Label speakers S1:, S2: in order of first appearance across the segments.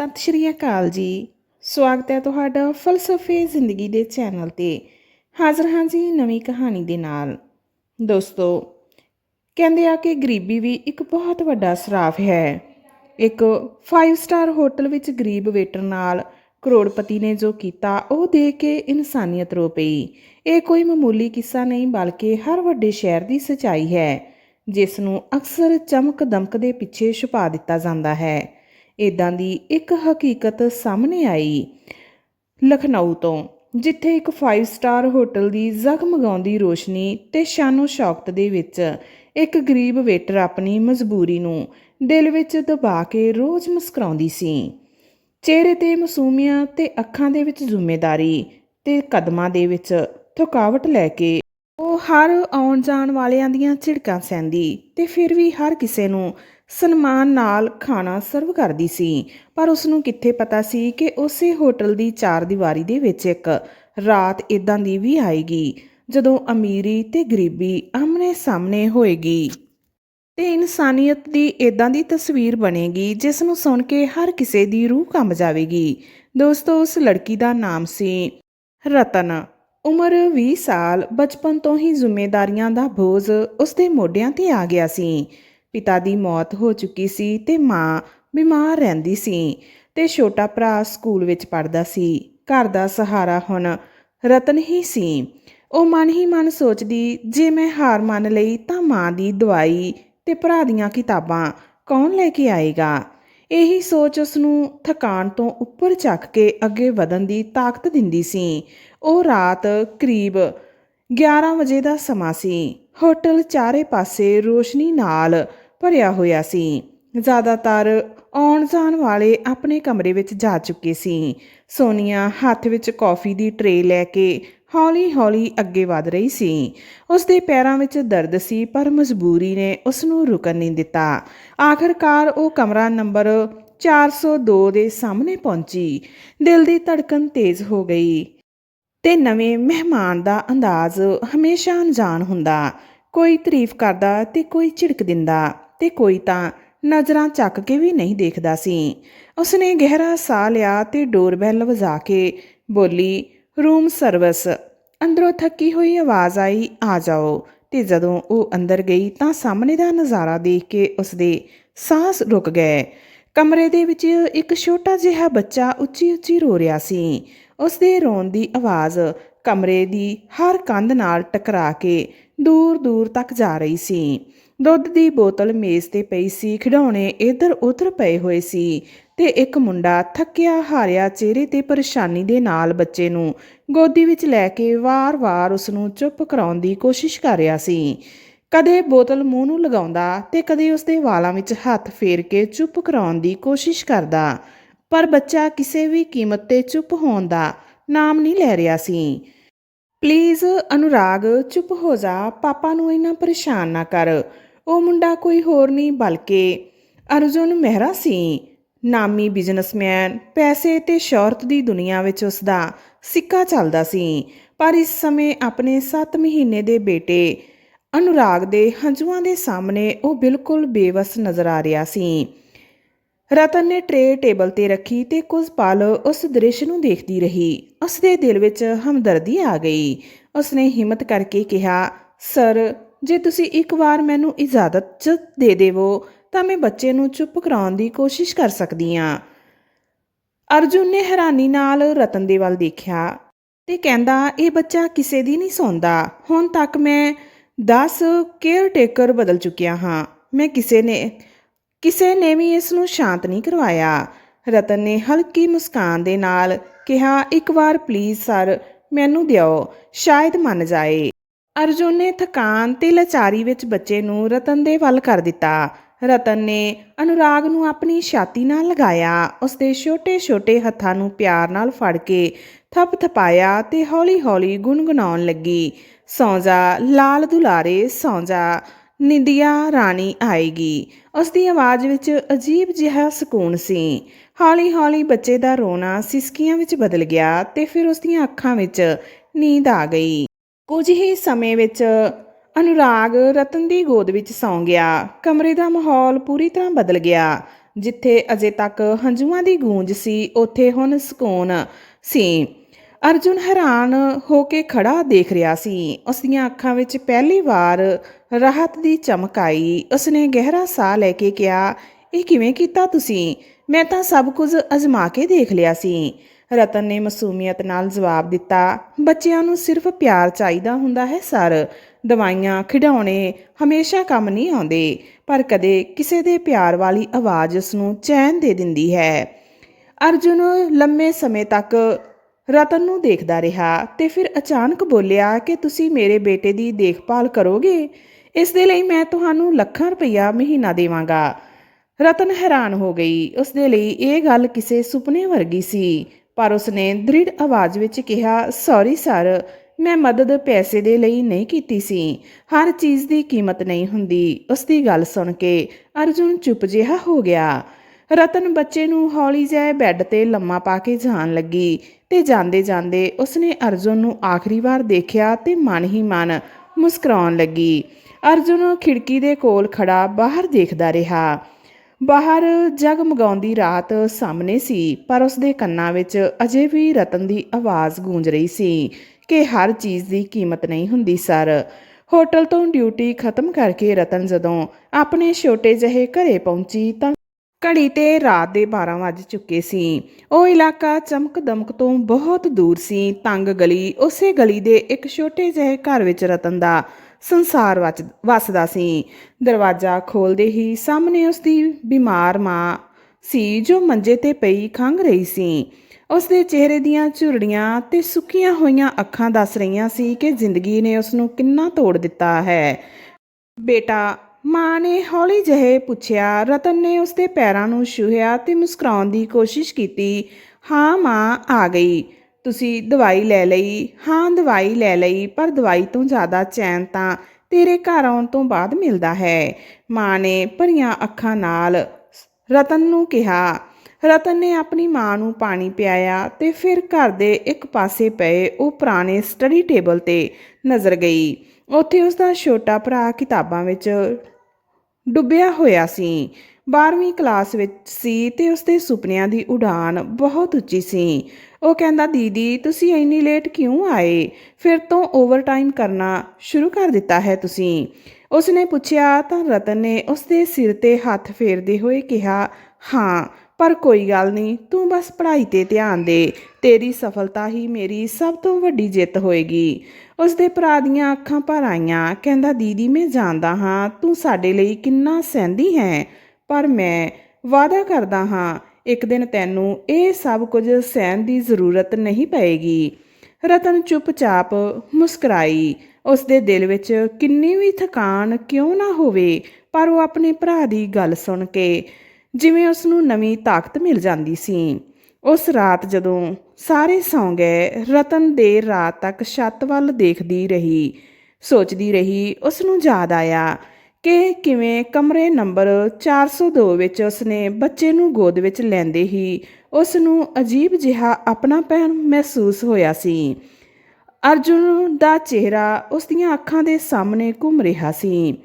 S1: ਸਤਿ ਸ਼੍ਰੀ ਅਕਾਲ ਜੀ। ਸਵਾਗਤ ਹੈ ਤੁਹਾਡਾ ਫਲਸਫੇ ਜ਼ਿੰਦਗੀ ਦੇ ਚੈਨਲ ਤੇ। ਹਾਜ਼ਰ ਹਾਂ ਜੀ ਨਵੀਂ ਕਹਾਣੀ ਦੇ ਨਾਲ। ਦੋਸਤੋ, ਕਹਿੰਦੇ ਆ ਕਿ ਗਰੀਬੀ ਵੀ ਇੱਕ ਬਹੁਤ ਵੱਡਾ ਸਰਾਫ ਹੈ। ਇੱਕ 5 ਸਟਾਰ ਹੋਟਲ ਵਿੱਚ ਗਰੀਬ ਵੇਟਰ ਨਾਲ ਕਰੋੜਪਤੀ ਨੇ ਜੋ ਕੀਤਾ, ਉਹ ਦੇਖ ਕੇ ਇਨਸਾਨੀਅਤ ਰੋ ਪਈ। ਇਹ ਕੋਈ ਮਾਮੂਲੀ ਕਿੱਸਾ ਨਹੀਂ, ਬਲਕਿ ਹਰ ਵੱਡੇ ਸ਼ਹਿਰ ਦੀ ਸਚਾਈ ਹੈ, ਜਿਸ ਨੂੰ ਅਕਸਰ ਚਮਕ ਦਮਕ ਦੇ ਪਿੱਛੇ ਛੁਪਾ ਦਿੱਤਾ ਜਾਂਦਾ ਹੈ। ਇਦਾਂ ਦੀ ਇੱਕ ਹਕੀਕਤ ਸਾਹਮਣੇ ਆਈ। ਲਖਨਊ ਤੋਂ, ਜਿੱਥੇ ਇੱਕ 5 ਸਟਾਰ ਹੋਟਲ ਦੀ ਜ਼ਗਮਗਾਉਂਦੀ ਰੋਸ਼ਨੀ ਤੇ ਸ਼ਾਨੋ ਸ਼ੌਕਤ ਦੇ ਵਿੱਚ ਇੱਕ ਗਰੀਬ ਵੇਟਰ ਆਪਣੀ ਮਜਬੂਰੀ ਨੂੰ ਦਿਲ ਵਿੱਚ ਦਬਾ ਕੇ ਰੋਜ਼ ਮੁਸਕਰਾਉਂਦੀ ਸੀ। ਚਿਹਰੇ ਤੇ ਮਾਸੂਮੀਅਤ ਤੇ ਅੱਖਾਂ ਦੇ ਵਿੱਚ ਜ਼ਿੰਮੇਵਾਰੀ ਤੇ ਕਦਮਾਂ ਦੇ ਵਿੱਚ ਥਕਾਵਟ ਲੈ ਕੇ ਉਹ ਹਰ ਆਉਣ ਜਾਣ ਵਾਲਿਆਂ ਦੀਆਂ ਝਿੜਕਾਂ ਸਹਿੰਦੀ ਤੇ ਫਿਰ ਵੀ ਹਰ ਕਿਸੇ ਨੂੰ ਸਨਮਾਨ ਨਾਲ ਖਾਣਾ ਸਰਵ ਕਰਦੀ ਸੀ, ਪਰ ਉਸ ਨੂੰ ਕਿੱਥੇ ਪਤਾ ਸੀ ਕਿ ਉਸੇ ਹੋਟਲ ਦੀ ਚਾਰ ਦੀਵਾਰੀ ਦੇ ਵਿੱਚ ਇੱਕ ਰਾਤ ਇਦਾਂ ਦੀ ਵੀ ਆਏਗੀ, ਜਦੋਂ ਅਮੀਰੀ ਤੇ ਗਰੀਬੀ ਆਮਨੇ ਸਾਹਮਣੇ ਹੋਏਗੀ। ਤੇ ਇਨਸਾਨੀਅਤ ਦੀ ਇਦਾਂ ਦੀ ਤਸਵੀਰ ਬਣੇਗੀ, ਜਿਸ ਨੂੰ ਸੁਣ ਕੇ ਹਰ ਕਿਸੇ ਦੀ ਰੂਹ ਕੰਬ ਜਾਵੇਗੀ। ਦੋਸਤੋ, ਉਸ ਲੜਕੀ ਦਾ ਨਾਮ ਸੀ ਰਤਨ। ਉਮਰ 20 ਸਾਲ, ਬਚਪਨ ਤੋਂ ਹੀ ਜ਼ਿੰਮੇਵਾਰੀਆਂ ਦਾ ਬੋਝ ਉਸਦੇ ਮੋਢਿਆਂ ਤੇ ਆ ਗਿਆ ਸੀ। ਪਿਤਾ ਦੀ ਮੌਤ ਹੋ ਚੁੱਕੀ ਸੀ ਤੇ ਮਾਂ ਬਿਮਾਰ ਰਹਿੰਦੀ ਸੀ ਤੇ ਛੋਟਾ ਭਰਾ ਸਕੂਲ ਵਿੱਚ ਪੜ੍ਹਦਾ ਸੀ। ਘਰ ਦਾ ਸਹਾਰਾ ਹੁਣ ਰਤਨ ਹੀ ਸੀ। ਉਹ ਮਨ ਹੀ ਮਨ ਸੋਚਦੀ, ਜੇ ਮੈਂ ਹਾਰ ਮੰਨ ਲਈ ਤਾਂ ਮਾਂ ਦੀ ਦਵਾਈ ਤੇ ਭਰਾ ਦੀਆਂ ਕਿਤਾਬਾਂ ਕੌਣ ਲੈ ਕੇ ਆਏਗਾ? ਇਹੀ ਸੋਚ ਉਸ ਨੂੰ ਥਕਾਨ ਤੋਂ ਉੱਪਰ ਚੱਕ ਕੇ ਅੱਗੇ ਵਧਣ ਦੀ ਤਾਕਤ ਦਿੰਦੀ ਸੀ। ਉਹ ਰਾਤ ਕਰੀਬ 11 ਵਜੇ ਦਾ ਸਮਾਂ ਸੀ। ਹੋਟਲ ਚਾਰੇ ਪਾਸੇ ਰੋਸ਼ਨੀ ਨਾਲ ਭਰਿਆ ਹੋਇਆ ਸੀ। ਜ਼ਿਆਦਾਤਰ ਆਉਣ ਜਾਣ ਵਾਲੇ ਆਪਣੇ ਕਮਰੇ ਵਿੱਚ ਜਾ ਚੁੱਕੇ ਸੀ। ਸੋਨੀਆ ਹੱਥ ਵਿੱਚ ਕੌਫੀ ਦੀ ਟਰੇ ਲੈ ਕੇ ਹੌਲੀ-ਹੌਲੀ ਅੱਗੇ ਵਧ ਰਹੀ ਸੀ। ਉਸ ਦੇ ਪੈਰਾਂ ਵਿੱਚ ਦਰਦ ਸੀ, ਪਰ ਮਜਬੂਰੀ ਨੇ ਉਸ ਨੂੰ ਰੁਕਣ ਨਹੀਂ ਦਿੱਤਾ। ਆਖਰਕਾਰ ਉਹ ਕਮਰਾ ਨੰਬਰ 402 ਦੇ ਸਾਹਮਣੇ ਪਹੁੰਚੀ। ਦਿਲ ਦੀ ਧੜਕਨ ਤੇਜ਼ ਹੋ ਗਈ। ਤੇ ਨਵੇਂ ਮਹਿਮਾਨ ਦਾ ਅੰਦਾਜ਼ ਹਮੇਸ਼ਾ ਅਣਜਾਣ ਹੁੰਦਾ। ਕੋਈ ਤਾਰੀਫ ਕਰਦਾ ਤੇ ਕੋਈ ਝਿੜਕ ਦਿੰਦਾ ਤੇ ਕੋਈ ਤਾਂ ਨਜ਼ਰਾਂ ਚੱਕ ਕੇ ਵੀ ਨਹੀਂ ਦੇਖਦਾ ਸੀ। ਉਸਨੇ ਗਹਿਰਾ ਸਾਹ ਲਿਆ ਤੇ ਡੋਰਬੈਲ ਵਜਾ ਕੇ ਬੋਲੀ, ਰੂਮ ਸਰਵਿਸ। ਅੰਦਰੋਂ ਥੱਕੀ ਹੋਈ ਆਵਾਜ਼ ਆਈ, ਆ ਜਾਓ। ਤੇ ਜਦੋਂ ਉਹ ਅੰਦਰ ਗਈ ਤਾਂ ਸਾਹਮਣੇ ਦਾ ਨਜ਼ਾਰਾ ਦੇਖ ਕੇ ਉਸਦੇ ਸਾਹ ਰੁਕ ਗਏ। ਕਮਰੇ ਦੇ ਵਿੱਚ ਇੱਕ ਛੋਟਾ ਜਿਹਾ ਬੱਚਾ ਉੱਚੀ ਉੱਚੀ ਰੋ ਰਿਹਾ ਸੀ। ਉਸਦੇ ਰੋਣ ਦੀ ਆਵਾਜ਼ ਕਮਰੇ ਦੀ ਹਰ ਕੰਧ ਨਾਲ ਟਕਰਾ ਕੇ ਦੂਰ ਦੂਰ ਤੱਕ ਜਾ ਰਹੀ ਸੀ। ਦੁੱਧ ਦੀ ਬੋਤਲ ਮੇਜ਼ ਤੇ ਪਈ ਸੀ, ਖਿਡੌਣੇ ਇੱਧਰ ਉੱਧਰ ਪਏ ਹੋਏ ਸੀ ਤੇ ਇੱਕ ਮੁੰਡਾ ਥੱਕਿਆ ਹਾਰਿਆ ਚਿਹਰੇ ਤੇ ਪਰੇਸ਼ਾਨੀ ਦੇ ਨਾਲ ਬੱਚੇ ਨੂੰ ਗੋਦੀ ਵਿੱਚ ਲੈ ਕੇ ਵਾਰ-ਵਾਰ ਉਸ ਨੂੰ ਚੁੱਪ ਕਰਾਉਣ ਦੀ ਕੋਸ਼ਿਸ਼ ਕਰ ਰਿਹਾ ਸੀ। ਕਦੇ ਬੋਤਲ ਮੂੰਹ ਨੂੰ ਲਗਾਉਂਦਾ ਤੇ ਕਦੇ ਉਸਦੇ ਵਾਲਾਂ ਵਿੱਚ ਹੱਥ ਫੇਰ ਕੇ ਚੁੱਪ ਕਰਾਉਣ ਦੀ ਕੋਸ਼ਿਸ਼ ਕਰਦਾ। ਪਰ ਬੱਚਾ ਕਿਸੇ ਵੀ ਕੀਮਤ ਤੇ ਚੁੱਪ ਹੋਣ ਦਾ ਨਾਮ ਨਹੀਂ ਲੈ ਰਿਹਾ ਸੀ। ਪਲੀਜ਼ ਅਨੁਰਾਗ, ਚੁੱਪ ਹੋ ਜਾ, ਪਾਪਾ ਨੂੰ ਇੰਨਾ ਪਰੇਸ਼ਾਨ ਨਾ ਕਰ। ਉਹ ਮੁੰਡਾ ਕੋਈ ਹੋਰ ਨਹੀਂ ਬਲਕਿ ਅਰਜੁਨ ਮਹਿਰਾ ਸੀ। ਨਾਮੀ ਬਿਜ਼ਨਸਮੈਨ, ਪੈਸੇ ਤੇ ਸ਼ੌਹਰਤ ਦੀ ਦੁਨੀਆ ਵਿੱਚ ਉਸ ਦਾ ਸਿੱਕਾ ਚੱਲਦਾ ਸੀ। ਪਰ ਇਸ ਸਮੇਂ ਆਪਣੇ 7 ਮਹੀਨੇ ਦੇ ਬੇਟੇ ਅਨੁਰਾਗ ਦੇ ਹੰਝੂਆਂ ਦੇ ਸਾਹਮਣੇ ਉਹ ਬਿਲਕੁਲ ਬੇਵਸ ਨਜ਼ਰ ਆ ਰਿਹਾ ਸੀ। ਰਤਨ ਨੇ ਟਰੇ ਟੇਬਲ ਤੇ ਰੱਖੀ ਤੇ ਕੁਝ ਪਲ ਉਸ ਦ੍ਰਿਸ਼ ਨੂੰ ਦੇਖਦੀ ਰਹੀ। ਉਸ ਦੇ ਦਿਲ ਵਿੱਚ ਹਮਦਰਦੀ ਆ ਗਈ। ਉਸਨੇ ਹਿੰਮਤ ਕਰਕੇ ਕਿਹਾ, ਸਰ, ਜੇ ਤੁਸੀਂ ਇੱਕ ਵਾਰ ਮੈਨੂੰ ਇਜਾਜ਼ਤ ਦੇ ਦੇਵੋ, ਤਾਂ ਮੈਂ ਬੱਚੇ ਨੂੰ ਚੁੱਪ ਕਰਾਉਣ ਦੀ ਕੋਸ਼ਿਸ਼ ਕਰ ਸਕਦੀ ਹਾਂ। ਅਰਜੁਨ ਨੇ ਹੈਰਾਨੀ ਨਾਲ ਰਤਨ ਦੇ ਵੱਲ ਦੇਖਿਆ ਤੇ ਕਹਿੰਦਾ, ਇਹ ਬੱਚਾ ਕਿਸੇ ਦੀ ਨਹੀਂ ਸੌਂਦਾ। ਹੁਣ ਤੱਕ ਮੈਂ 10 ਕੇਅਰ ਟੇਕਰ ਬਦਲ ਚੁੱਕਿਆ ਹਾਂ। ਮੈਂ ਕਿਸੇ ਨੇ ਕਿਸੇ ਨੇ ਵੀ ਇਸ ਨੂੰ ਸ਼ਾਂਤ ਨਹੀਂ ਕਰਵਾਇਆ। ਰਤਨ ਨੇ ਹਲਕੀ ਮੁਸਕਾਨ ਦੇ ਨਾਲ ਕਿਹਾ, ਇੱਕ ਵਾਰ ਪਲੀਜ਼ ਸਰ ਮੈਨੂੰ ਦਿਓ, ਸ਼ਾਇਦ ਮੰਨ ਜਾਏ। ਅਰਜੁਨ ਨੇ ਥਕਾਨ ਤੇ ਲਾਚਾਰੀ ਵਿੱਚ ਬੱਚੇ ਨੂੰ ਰਤਨ ਦੇ ਵੱਲ ਕਰ ਦਿੱਤਾ। ਰਤਨ ਨੇ ਅਨੁਰਾਗ ਨੂੰ ਆਪਣੀ ਛਾਤੀ ਨਾਲ ਲਗਾਇਆ ਉਸਦੇ ਛੋਟੇ-ਛੋਟੇ ਹੱਥਾਂ ਨੂੰ ਪਿਆਰ ਨਾਲ ਫੜ ਕੇ ਥਪਥਪਾਇਆ ਤੇ ਹੌਲੀ-ਹੌਲੀ ਗੁੰਗਣਾਉਣ ਲੱਗੀ। ਸੌਂਜਾ, ਲਾਲ ਦੁਲਾਰੇ, ਸੌਂਜਾ ਨਿੰਦਿਆ ਰਾਣੀ ਆਏਗੀ। ਉਸ ਦੀ ਆਵਾਜ਼ ਵਿੱਚ ਅਜੀਬ ਜਿਹਾ ਸਕੂਨ ਸੀ। ਹੌਲੀ-ਹੌਲੀ ਬੱਚੇ ਦਾ ਰੋਣਾ ਸਿਸਕੀਆਂ ਵਿੱਚ ਬਦਲ ਗਿਆ ਤੇ ਫਿਰ ਉਸ ਦੀਆਂ ਅੱਖਾਂ ਵਿੱਚ ਨੀਂਦ ਆ ਗਈ। ਕੁਝ ਹੀ ਸਮੇਂ ਵਿੱਚ ਅਨੁਰਾਗ ਰਤਨ ਦੀ ਗੋਦ ਵਿੱਚ ਸੌਂ ਗਿਆ। ਕਮਰੇ ਦਾ ਮਾਹੌਲ ਪੂਰੀ ਤਰ੍ਹਾਂ ਬਦਲ ਗਿਆ। ਜਿੱਥੇ ਅਜੇ ਤੱਕ ਹੰਝੂਆਂ ਦੀ ਗੂੰਜ ਸੀ, ਉੱਥੇ ਹੁਣ ਸਕੂਨ ਸੀ। ਅਰਜੁਨ ਹੈਰਾਨ ਹੋ ਕੇ ਖੜਾ ਦੇਖ ਰਿਹਾ ਸੀ। ਉਸ ਦੀਆਂ ਅੱਖਾਂ ਵਿੱਚ ਪਹਿਲੀ ਵਾਰ ਰਾਹਤ ਦੀ ਚਮਕ ਆਈ। ਉਸਨੇ ਗਹਿਰਾ ਸਾਹ ਲੈ ਕੇ ਕਿਹਾ, ਇਹ ਕਿਵੇਂ ਕੀਤਾ ਤੁਸੀਂ? ਮੈਂ ਤਾਂ ਸਭ ਕੁਝ ਅਜ਼ਮਾ ਕੇ ਦੇਖ ਲਿਆ ਸੀ। ਰਤਨ ਨੇ ਮਾਸੂਮੀਅਤ ਨਾਲ ਜਵਾਬ ਦਿੱਤਾ, ਬੱਚਿਆਂ ਨੂੰ ਸਿਰਫ ਪਿਆਰ ਚਾਹੀਦਾ ਹੁੰਦਾ ਹੈ, ਸਰ। ਦਵਾਈਆਂ, ਖਿਡੌਣੇ ਹਮੇਸ਼ਾ ਕੰਮ ਨਹੀਂ ਆਉਂਦੇ, ਪਰ ਕਦੇ ਕਿਸੇ ਦੇ ਪਿਆਰ ਵਾਲੀ ਆਵਾਜ਼ ਉਸ ਨੂੰ ਚੈਨ ਦੇ ਦਿੰਦੀ ਹੈ। ਅਰਜੁਨ ਲੰਮੇ ਸਮੇਂ ਤੱਕ ਰਤਨ ਨੂੰ ਦੇਖਦਾ ਰਿਹਾ ਤੇ ਫਿਰ ਅਚਾਨਕ ਬੋਲਿਆ ਕਿ ਤੁਸੀਂ ਮੇਰੇ ਬੇਟੇ ਦੀ ਦੇਖਭਾਲ ਕਰੋਗੇ? ਇਸ ਦੇ ਲਈ ਮੈਂ ਤੁਹਾਨੂੰ ਲੱਖਾਂ ਰੁਪਈਆ ਮਹੀਨਾ ਦੇਵਾਂਗਾ। ਰਤਨ ਹੈਰਾਨ ਹੋ ਗਈ। ਉਸ ਦੇ ਲਈ ਇਹ ਗੱਲ ਕਿਸੇ ਸੁਪਨੇ ਵਰਗੀ ਸੀ, ਪਰ ਉਸਨੇ ਦ੍ਰਿੜ ਆਵਾਜ਼ ਵਿੱਚ ਕਿਹਾ ਸੌਰੀ ਸਰ ਮੈਂ ਮਦਦ ਪੈਸੇ ਦੇ ਲਈ ਨਹੀਂ ਕੀਤੀ ਸੀ। ਹਰ ਚੀਜ਼ ਦੀ ਕੀਮਤ ਨਹੀਂ ਹੁੰਦੀ। ਉਸ ਦੀ ਗੱਲ ਸੁਣ ਕੇ ਅਰਜੁਨ ਚੁੱਪ ਜਿਹਾ ਹੋ ਗਿਆ। ਰਤਨ ਬੱਚੇ ਨੂੰ ਹੌਲੀ ਜਿਹੇ ਬੈੱਡ ਤੇ ਲੰਮਾ ਪਾ ਕੇ ਜਾਣ ਲੱਗੀ। ਤੇ ਜਾਂਦੇ ਜਾਂਦੇ ਉਸਨੇ ਅਰਜੁਨ ਨੂੰ ਆਖਰੀ ਵਾਰ ਦੇਖਿਆ ਤੇ ਮਨ ਹੀ ਮਨ ਮੁਸਕਰਾਉਣ ਲੱਗੀ। ਅਰਜੁਨ ਖਿੜਕੀ ਦੇ ਕੋਲ ਖੜਾ ਬਾਹਰ ਦੇਖਦਾ ਰਿਹਾ। ਬਾਹਰ ਜਗਮਗਾਉਂਦੀ ਰਾਤ ਸਾਹਮਣੇ ਸੀ, ਪਰ ਉਸਦੇ ਕੰਨਾਂ ਵਿੱਚ ਅਜੇ ਵੀ ਰਤਨ ਦੀ ਆਵਾਜ਼ ਗੂੰਜ ਰਹੀ ਸੀ ਕਿ ਹਰ ਚੀਜ਼ ਦੀ ਕੀਮਤ ਨਹੀਂ ਹੁੰਦੀ, ਸਰ। ਹੋਟਲ ਤੋਂ ਡਿਊਟੀ ਖਤਮ ਕਰਕੇ ਰਤਨ ਜਦੋਂ ਆਪਣੇ ਛੋਟੇ ਜਿਹੇ ਘਰੇ ਪਹੁੰਚੀ ਤਾਂ ਘੜੀ ਤੇ ਰਾਤ ਦੇ 12 ਵੱਜ ਚੁੱਕੇ ਸੀ। ਉਹ ਇਲਾਕਾ ਚਮਕ ਦਮਕ ਤੋਂ ਬਹੁਤ ਦੂਰ ਸੀ। ਤੰਗ ਗਲੀ, ਉਸੇ ਗਲੀ ਦੇ ਇੱਕ ਛੋਟੇ ਜਿਹੇ ਘਰ ਵਿੱਚ ਰਤਨ ਦਾ ਸੰਸਾਰ ਵਚ- ਵਸਦਾ ਸੀ। ਦਰਵਾਜ਼ਾ ਖੋਲਦੇ ਹੀ ਸਾਹਮਣੇ ਉਸ ਦੀ ਬਿਮਾਰ ਮਾਂ ਸੀ, ਜੋ ਮੰਜੇ ਤੇ ਪਈ ਖੰਘ ਰਹੀ ਸੀ। ਉਸ ਦੇ ਚਿਹਰੇ ਦੀਆਂ ਝੁਰੜੀਆਂ ਤੇ ਸੁੱਕੀਆਂ ਹੋਈਆਂ ਅੱਖਾਂ ਦੱਸ ਰਹੀਆਂ ਸੀ ਕਿ ਜ਼ਿੰਦਗੀ ਨੇ ਉਸ ਨੂੰ ਕਿੰਨਾ ਤੋੜ ਦਿੱਤਾ ਹੈ। ਬੇਟਾ ਮਾਂ ਨੇ ਹੌਲੀ ਜਿਹੇ ਪੁੱਛਿਆ, ਰਤਨ ਨੇ ਉਸਦੇ ਪੈਰਾਂ ਨੂੰ ਛੂਹਿਆ ਤੇ ਮੁਸਕਰਾਉਣ ਦੀ ਕੋਸ਼ਿਸ਼ ਕੀਤੀ। ਹਾਂ ਮਾਂ, ਆ ਗਈ। ਤੁਸੀਂ ਦਵਾਈ ਲੈ ਲਈ। ਹਾਂ, ਦਵਾਈ ਲੈ ਲਈ, ਪਰ ਦਵਾਈ ਤੋਂ ਜ਼ਿਆਦਾ ਚੈਨ ਤਾਂ ਤੇਰੇ ਘਰ ਆਉਣ ਤੋਂ ਬਾਅਦ ਮਿਲਦਾ ਹੈ। ਮਾਂ ਨੇ ਭਰੀਆਂ ਅੱਖਾਂ ਨਾਲ ਰਤਨ ਨੂੰ ਕਿਹਾ। ਰਤਨ ਨੇ ਆਪਣੀ ਮਾਂ ਨੂੰ ਪਾਣੀ ਪਿਆਇਆ ਤੇ ਫਿਰ ਘਰ ਦੇ ਇੱਕ ਪਾਸੇ ਪਏ ਉਹ ਪੁਰਾਣੇ ਸਟੱਡੀ ਟੇਬਲ ਤੇ ਨਜ਼ਰ ਗਈ। ਉੱਥੇ ਉਸ ਦਾ ਛੋਟਾ ਭਰਾ ਕਿਤਾਬਾਂ ਵਿੱਚ ਡੁੱਬਿਆ ਹੋਇਆ ਸੀ। 12ਵੀਂ ਕਲਾਸ ਵਿੱਚ ਸੀ ਤੇ ਉਸਦੇ ਸੁਪਨਿਆਂ ਦੀ ਉਡਾਨ ਬਹੁਤ ਉੱਚੀ ਸੀ। ਉਹ ਕਹਿੰਦਾ, ਦੀਦੀ, ਤੁਸੀਂ ਇੰਨੀ ਲੇਟ ਕਿਉਂ ਆਏ? ਫਿਰ ਤੋਂ ਓਵਰਟਾਈਮ ਕਰਨਾ ਸ਼ੁਰੂ ਕਰ ਦਿੱਤਾ ਹੈ ਤੁਸੀਂ। ਉਸਨੇ ਪੁੱਛਿਆ ਤਾਂ ਰਤਨ ਨੇ ਉਸ ਦੇ ਸਿਰ ਤੇ ਹੱਥ ਫੇਰਦੇ ਹੋਏ ਕਿਹਾ, ਹਾਂ ਪਰ ਕੋਈ ਗੱਲ ਨਹੀਂ, ਤੂੰ ਬਸ ਪੜ੍ਹਾਈ ਤੇ ਧਿਆਨ ਦੇ, ਤੇਰੀ ਸਫਲਤਾ ਹੀ ਮੇਰੀ ਸਭ ਤੋਂ ਵੱਡੀ ਜਿੱਤ ਹੋਏਗੀ। ਉਸਦੇ ਭਰਾ ਦੀਆਂ ਅੱਖਾਂ ਭਰ ਆਈਆਂ, ਕਹਿੰਦਾ, ਦੀਦੀ, ਮੈਂ ਜਾਣਦਾ ਹਾਂ, ਤੂੰ ਸਾਡੇ ਲਈ ਕਿੰਨਾ ਸਹਿੰਦੀ ਹੈ, ਪਰ ਮੈਂ ਵਾਅਦਾ ਕਰਦਾ ਹਾਂ, ਇੱਕ ਦਿਨ ਤੈਨੂੰ ਇਹ ਸਭ ਕੁਝ ਸਹਿਣ ਦੀ ਜ਼ਰੂਰਤ ਨਹੀਂ ਪਏਗੀ। ਰਤਨ ਚੁੱਪਚਾਪ ਮੁਸਕਰਾਈ ਉਸ ਦੇ ਦਿਲ ਵਿੱਚ ਕਿੰਨੀ ਵੀ ਥਕਾਨ ਕਿਉਂ ਨਾ ਹੋਵੇ, ਪਰ ਉਹ ਆਪਣੇ ਭਰਾ ਦੀ ਗੱਲ ਸੁਣ ਕੇ ਜਿਵੇਂ ਉਸ ਨੂੰ ਨਵੀਂ ਤਾਕਤ ਮਿਲ ਜਾਂਦੀ ਸੀ। ਉਸ ਰਾਤ ਜਦੋਂ ਸਾਰੇ ਸੌਂ ਗਏ ਰਤਨ ਦੇਰ ਰਾਤ ਤੱਕ ਛੱਤ ਵੱਲ ਦੇਖਦੀ ਰਹੀ। ਸੋਚਦੀ ਰਹੀ ਉਸ ਨੂੰ ਯਾਦ ਆਇਆ ਕਿ ਕਿਵੇਂ ਕਮਰੇ ਨੰਬਰ 402 ਵਿੱਚ ਉਸਨੇ ਬੱਚੇ ਨੂੰ ਗੋਦ ਵਿੱਚ ਲੈਂਦੇ ਹੀ ਉਸ ਨੂੰ ਅਜੀਬ ਜਿਹਾ ਆਪਣਾਪਨ ਮਹਿਸੂਸ ਹੋਇਆ ਸੀ। ਅਰਜੁਨ ਦਾ ਚਿਹਰਾ ਉਸ ਦੀਆਂ ਅੱਖਾਂ ਦੇ ਸਾਹਮਣੇ ਘੁੰਮ ਰਿਹਾ ਸੀ।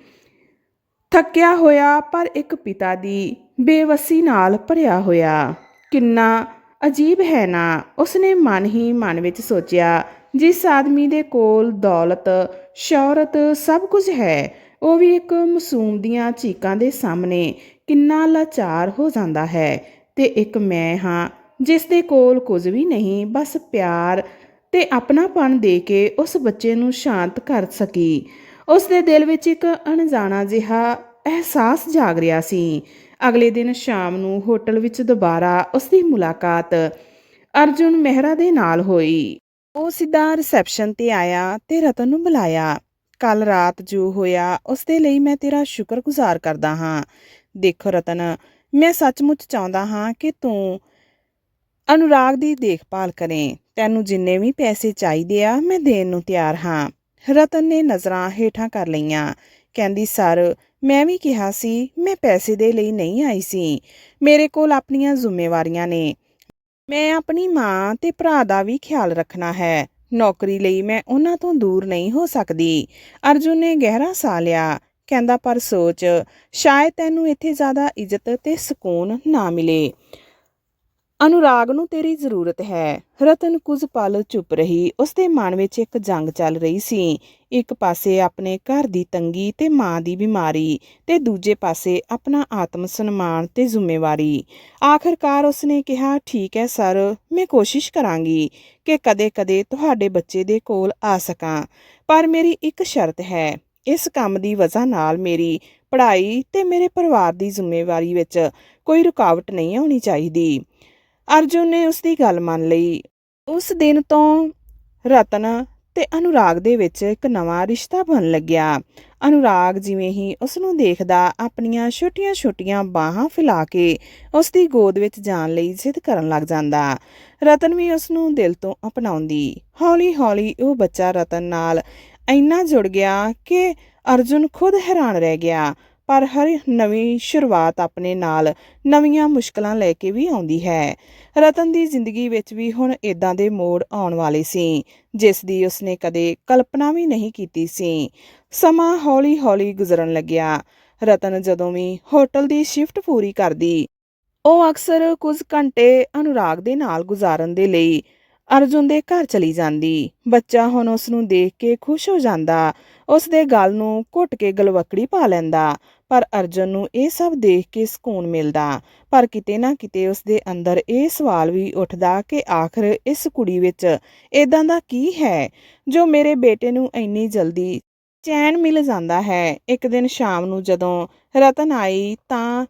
S1: ਥੱਕਿਆ ਹੋਇਆ ਪਰ ਇੱਕ ਪਿਤਾ ਦੀ ਬੇਵਸੀ ਨਾਲ ਭਰਿਆ ਹੋਇਆ। ਕਿੰਨਾ ਅਜੀਬ ਹੈ ਨਾ, ਉਸਨੇ ਮਨ ਹੀ ਮਨ ਵਿੱਚ ਸੋਚਿਆ, ਜਿਸ ਆਦਮੀ ਦੇ ਕੋਲ ਦੌਲਤ, ਸ਼ੌਹਰਤ ਸਭ ਕੁਝ ਹੈ, ਉਹ ਵੀ ਇੱਕ ਮਾਸੂਮ ਦੀਆਂ ਚੀਕਾਂ ਦੇ ਸਾਹਮਣੇ ਕਿੰਨਾ ਲਾਚਾਰ ਹੋ ਜਾਂਦਾ ਹੈ। ਤੇ ਇੱਕ ਮੈਂ ਹਾਂ, ਜਿਸ ਦੇ ਕੋਲ ਕੁਝ ਵੀ ਨਹੀਂ, ਬਸ ਪਿਆਰ ਤੇ ਆਪਣਾਪਨ ਦੇ ਕੇ ਉਸ ਬੱਚੇ ਨੂੰ ਸ਼ਾਂਤ ਕਰ ਸਕੀ। ਉਸ ਦੇ ਦਿਲ ਵਿੱਚ ਇੱਕ ਅਣਜਾਣਾ ਜਿਹਾ ਅਹਿਸਾਸ ਜਾਗ ਰਿਹਾ ਸੀ। ਅਗਲੇ ਦਿਨ ਸ਼ਾਮ ਨੂੰ ਹੋਟਲ ਵਿੱਚ ਦੁਬਾਰਾ ਉਸ ਦੀ ਮੁਲਾਕਾਤ ਅਰਜੁਨ ਮਹਿਰਾ ਦੇ ਨਾਲ ਹੋਈ। ਉਹ ਸਿੱਧਾ ਰਿਸੈਪਸ਼ਨ ਤੇ ਆਇਆ ਤੇ ਰਤਨ ਨੂੰ ਬੁਲਾਇਆ। ਕੱਲ ਰਾਤ ਜੋ ਹੋਇਆ ਉਸ ਦੇ ਲਈ ਮੈਂ ਤੇਰਾ ਸ਼ੁਕਰਗੁਜ਼ਾਰ ਕਰਦਾ ਹਾਂ। ਦੇਖੋ ਰਤਨ, ਮੈਂ ਸੱਚਮੁੱਚ ਚਾਹੁੰਦਾ ਹਾਂ ਕਿ ਤੂੰ ਅਨੁਰਾਗ ਦੀ ਦੇਖਭਾਲ ਕਰੇ। ਤੈਨੂੰ ਜਿੰਨੇ ਵੀ ਪੈਸੇ ਚਾਹੀਦੇ ਆ, ਮੈਂ ਦੇਣ ਨੂੰ ਤਿਆਰ ਹਾਂ। ਰਤਨ ਨੇ ਨਜ਼ਰਾਂ ਹੇਠਾਂ ਕਰ ਲਈਆਂ। ਕਹਿੰਦੀ, ਸਰ, ਮੈਂ ਵੀ ਕਿਹਾ ਸੀ, ਮੈਂ ਪੈਸੇ ਦੇ ਲਈ ਨਹੀਂ ਆਈ ਸੀ। ਮੇਰੇ ਕੋਲ ਆਪਣੀਆਂ ਜ਼ਿੰਮੇਵਾਰੀਆਂ ਨੇ। ਮੈਂ ਆਪਣੀ ਮਾਂ ਤੇ ਭਰਾ ਦਾ ਵੀ ਖਿਆਲ ਰੱਖਣਾ ਹੈ। ਨੌਕਰੀ ਲਈ ਮੈਂ ਉਹਨਾਂ ਤੋਂ ਦੂਰ ਨਹੀਂ ਹੋ ਸਕਦੀ। ਅਰਜੁਨ ਨੇ ਗਹਿਰਾ ਸਾਹ ਲਿਆ। ਕਹਿੰਦਾ, ਪਰ ਸੋਚ, ਸ਼ਾਇਦ ਤੈਨੂੰ ਇੱਥੇ ਜ਼ਿਆਦਾ ਇੱਜ਼ਤ ਤੇ ਸਕੂਨ ਨਾ ਮਿਲੇ। ਅਨੁਰਾਗ ਨੂੰ ਤੇਰੀ ਜ਼ਰੂਰਤ ਹੈ। ਰਤਨ ਕੁਝ ਪਲ ਚੁੱਪ ਰਹੀ। ਉਸਦੇ ਮਨ ਵਿੱਚ ਇੱਕ ਜੰਗ ਚੱਲ ਰਹੀ ਸੀ। ਇੱਕ ਪਾਸੇ ਆਪਣੇ ਘਰ ਦੀ ਤੰਗੀ ਤੇ ਮਾਂ ਦੀ ਬਿਮਾਰੀ ਤੇ ਦੂਜੇ ਪਾਸੇ ਆਪਣਾ ਆਤਮ ਸਨਮਾਨ ਤੇ ਜ਼ਿੰਮੇਵਾਰੀ। ਆਖਰਕਾਰ ਉਸਨੇ ਕਿਹਾ, ਠੀਕ ਹੈ ਸਰ, ਮੈਂ ਕੋਸ਼ਿਸ਼ ਕਰਾਂਗੀ ਕਿ ਕਦੇ-ਕਦੇ ਤੁਹਾਡੇ ਬੱਚੇ ਦੇ ਕੋਲ ਆ ਸਕਾਂ। ਪਰ ਮੇਰੀ ਇੱਕ ਸ਼ਰਤ ਹੈ। ਇਸ ਕੰਮ ਦੀ ਵਜ੍ਹਾ ਨਾਲ ਮੇਰੀ ਪੜ੍ਹਾਈ ਤੇ ਮੇਰੇ ਪਰਿਵਾਰ ਦੀ ਜ਼ਿੰਮੇਵਾਰੀ ਵਿੱਚ ਕੋਈ ਰੁਕਾਵਟ ਨਹੀਂ ਆਉਣੀ ਚਾਹੀਦੀ। ਅਰਜੁਨ ਨੇ ਉਸ ਦੀ ਗੱਲ ਮੰਨ ਲਈ। ਉਸ ਦਿਨ ਤੋਂ ਰਤਨ ਤੇ ਅਨੁਰਾਗ ਦੇ ਵਿੱਚ ਇੱਕ ਨਵਾਂ ਰਿਸ਼ਤਾ ਬਣ ਲੱਗਿਆ। ਅਨੁਰਾਗ ਜਿਵੇਂ ਹੀ ਉਸ ਨੂੰ ਦੇਖਦਾ, ਆਪਣੀਆਂ ਛੋਟੀਆਂ-ਛੋਟੀਆਂ ਬਾਹਾਂ ਫੈਲਾ ਕੇ ਉਸ ਦੀ ਗੋਦ ਵਿੱਚ ਜਾਣ ਲਈ ਜ਼ਿੱਦ ਕਰਨ ਲੱਗ ਜਾਂਦਾ। ਰਤਨ ਵੀ ਉਸ ਨੂੰ ਦਿਲ ਤੋਂ ਅਪਣਾਉਂਦੀ। ਹੌਲੀ-ਹੌਲੀ ਉਹ ਬੱਚਾ ਰਤਨ ਨਾਲ ਇੰਨਾ ਜੁੜ ਗਿਆ ਕਿ ਅਰਜੁਨ ਖੁਦ ਹੈਰਾਨ ਰਹਿ ਗਿਆ। ਪਰ ਹਰ ਨਵੀਂ ਸ਼ੁਰੂਆਤ ਆਪਣੇ ਨਾਲ ਨਵੀਆਂ ਮੁਸ਼ਕਲਾਂ ਲੈ ਕੇ ਵੀ ਆਉਂਦੀ ਹੈ। ਰਤਨ ਦੀ ਜ਼ਿੰਦਗੀ ਵਿੱਚ ਵੀ ਹੁਣ ਇਦਾਂ ਦੇ ਮੋੜ ਆਉਣ ਵਾਲੇ ਸੀ, ਜਿਸ ਦੀ ਉਸਨੇ ਕਦੇ ਕਲਪਨਾ ਵੀ ਨਹੀਂ ਕੀਤੀ ਸੀ। ਸਮਾਂ ਹੌਲੀ-ਹੌਲੀ ਗੁਜ਼ਰਨ ਲੱਗਿਆ। ਰਤਨ ਜਦੋਂ ਵੀ ਹੋਟਲ ਦੀ ਸ਼ਿਫਟ ਪੂਰੀ ਕਰਦੀ, ਉਹ ਅਕਸਰ ਕੁਝ ਘੰਟੇ ਅਨੁਰਾਗ ਦੇ ਨਾਲ ਗੁਜ਼ਾਰਨ ਦੇ ਲਈ ਅਰਜੁਨ ਦੇ ਘਰ ਚਲੀ ਜਾਂਦੀ। ਬੱਚਾ ਹੁਣ ਉਸ ਨੂੰ ਦੇਖ ਕੇ ਖੁਸ਼ ਹੋ ਜਾਂਦਾ ਉਸ ਦੇ ਗਲ ਨੂੰ ਘੁੱਟ ਕੇ ਗਲਵਕੜੀ ਪਾ ਲੈਂਦਾ। ਪਰ ਅਰਜੁਨ ਨੂੰ ਇਹ ਸਭ ਦੇਖ ਕੇ ਸਕੂਨ ਮਿਲਦਾ। ਪਰ ਕਿਤੇ ਨਾ ਕਿਤੇ ਉਸ ਦੇ ਅੰਦਰ ਇਹ ਸਵਾਲ ਵੀ ਉੱਠਦਾ ਕਿ ਆਖਰ ਇਸ ਕੁੜੀ ਵਿੱਚ ਇਦਾਂ ਦਾ ਕੀ ਹੈ, ਜੋ ਮੇਰੇ ਬੇਟੇ ਨੂੰ ਇੰਨੀ ਜਲਦੀ ਚੈਨ ਮਿਲ ਜਾਂਦਾ ਹੈ। ਇੱਕ ਦਿਨ ਸ਼ਾਮ ਨੂੰ ਜਦੋਂ ਰਤਨ ਆਈ ਤਾਂ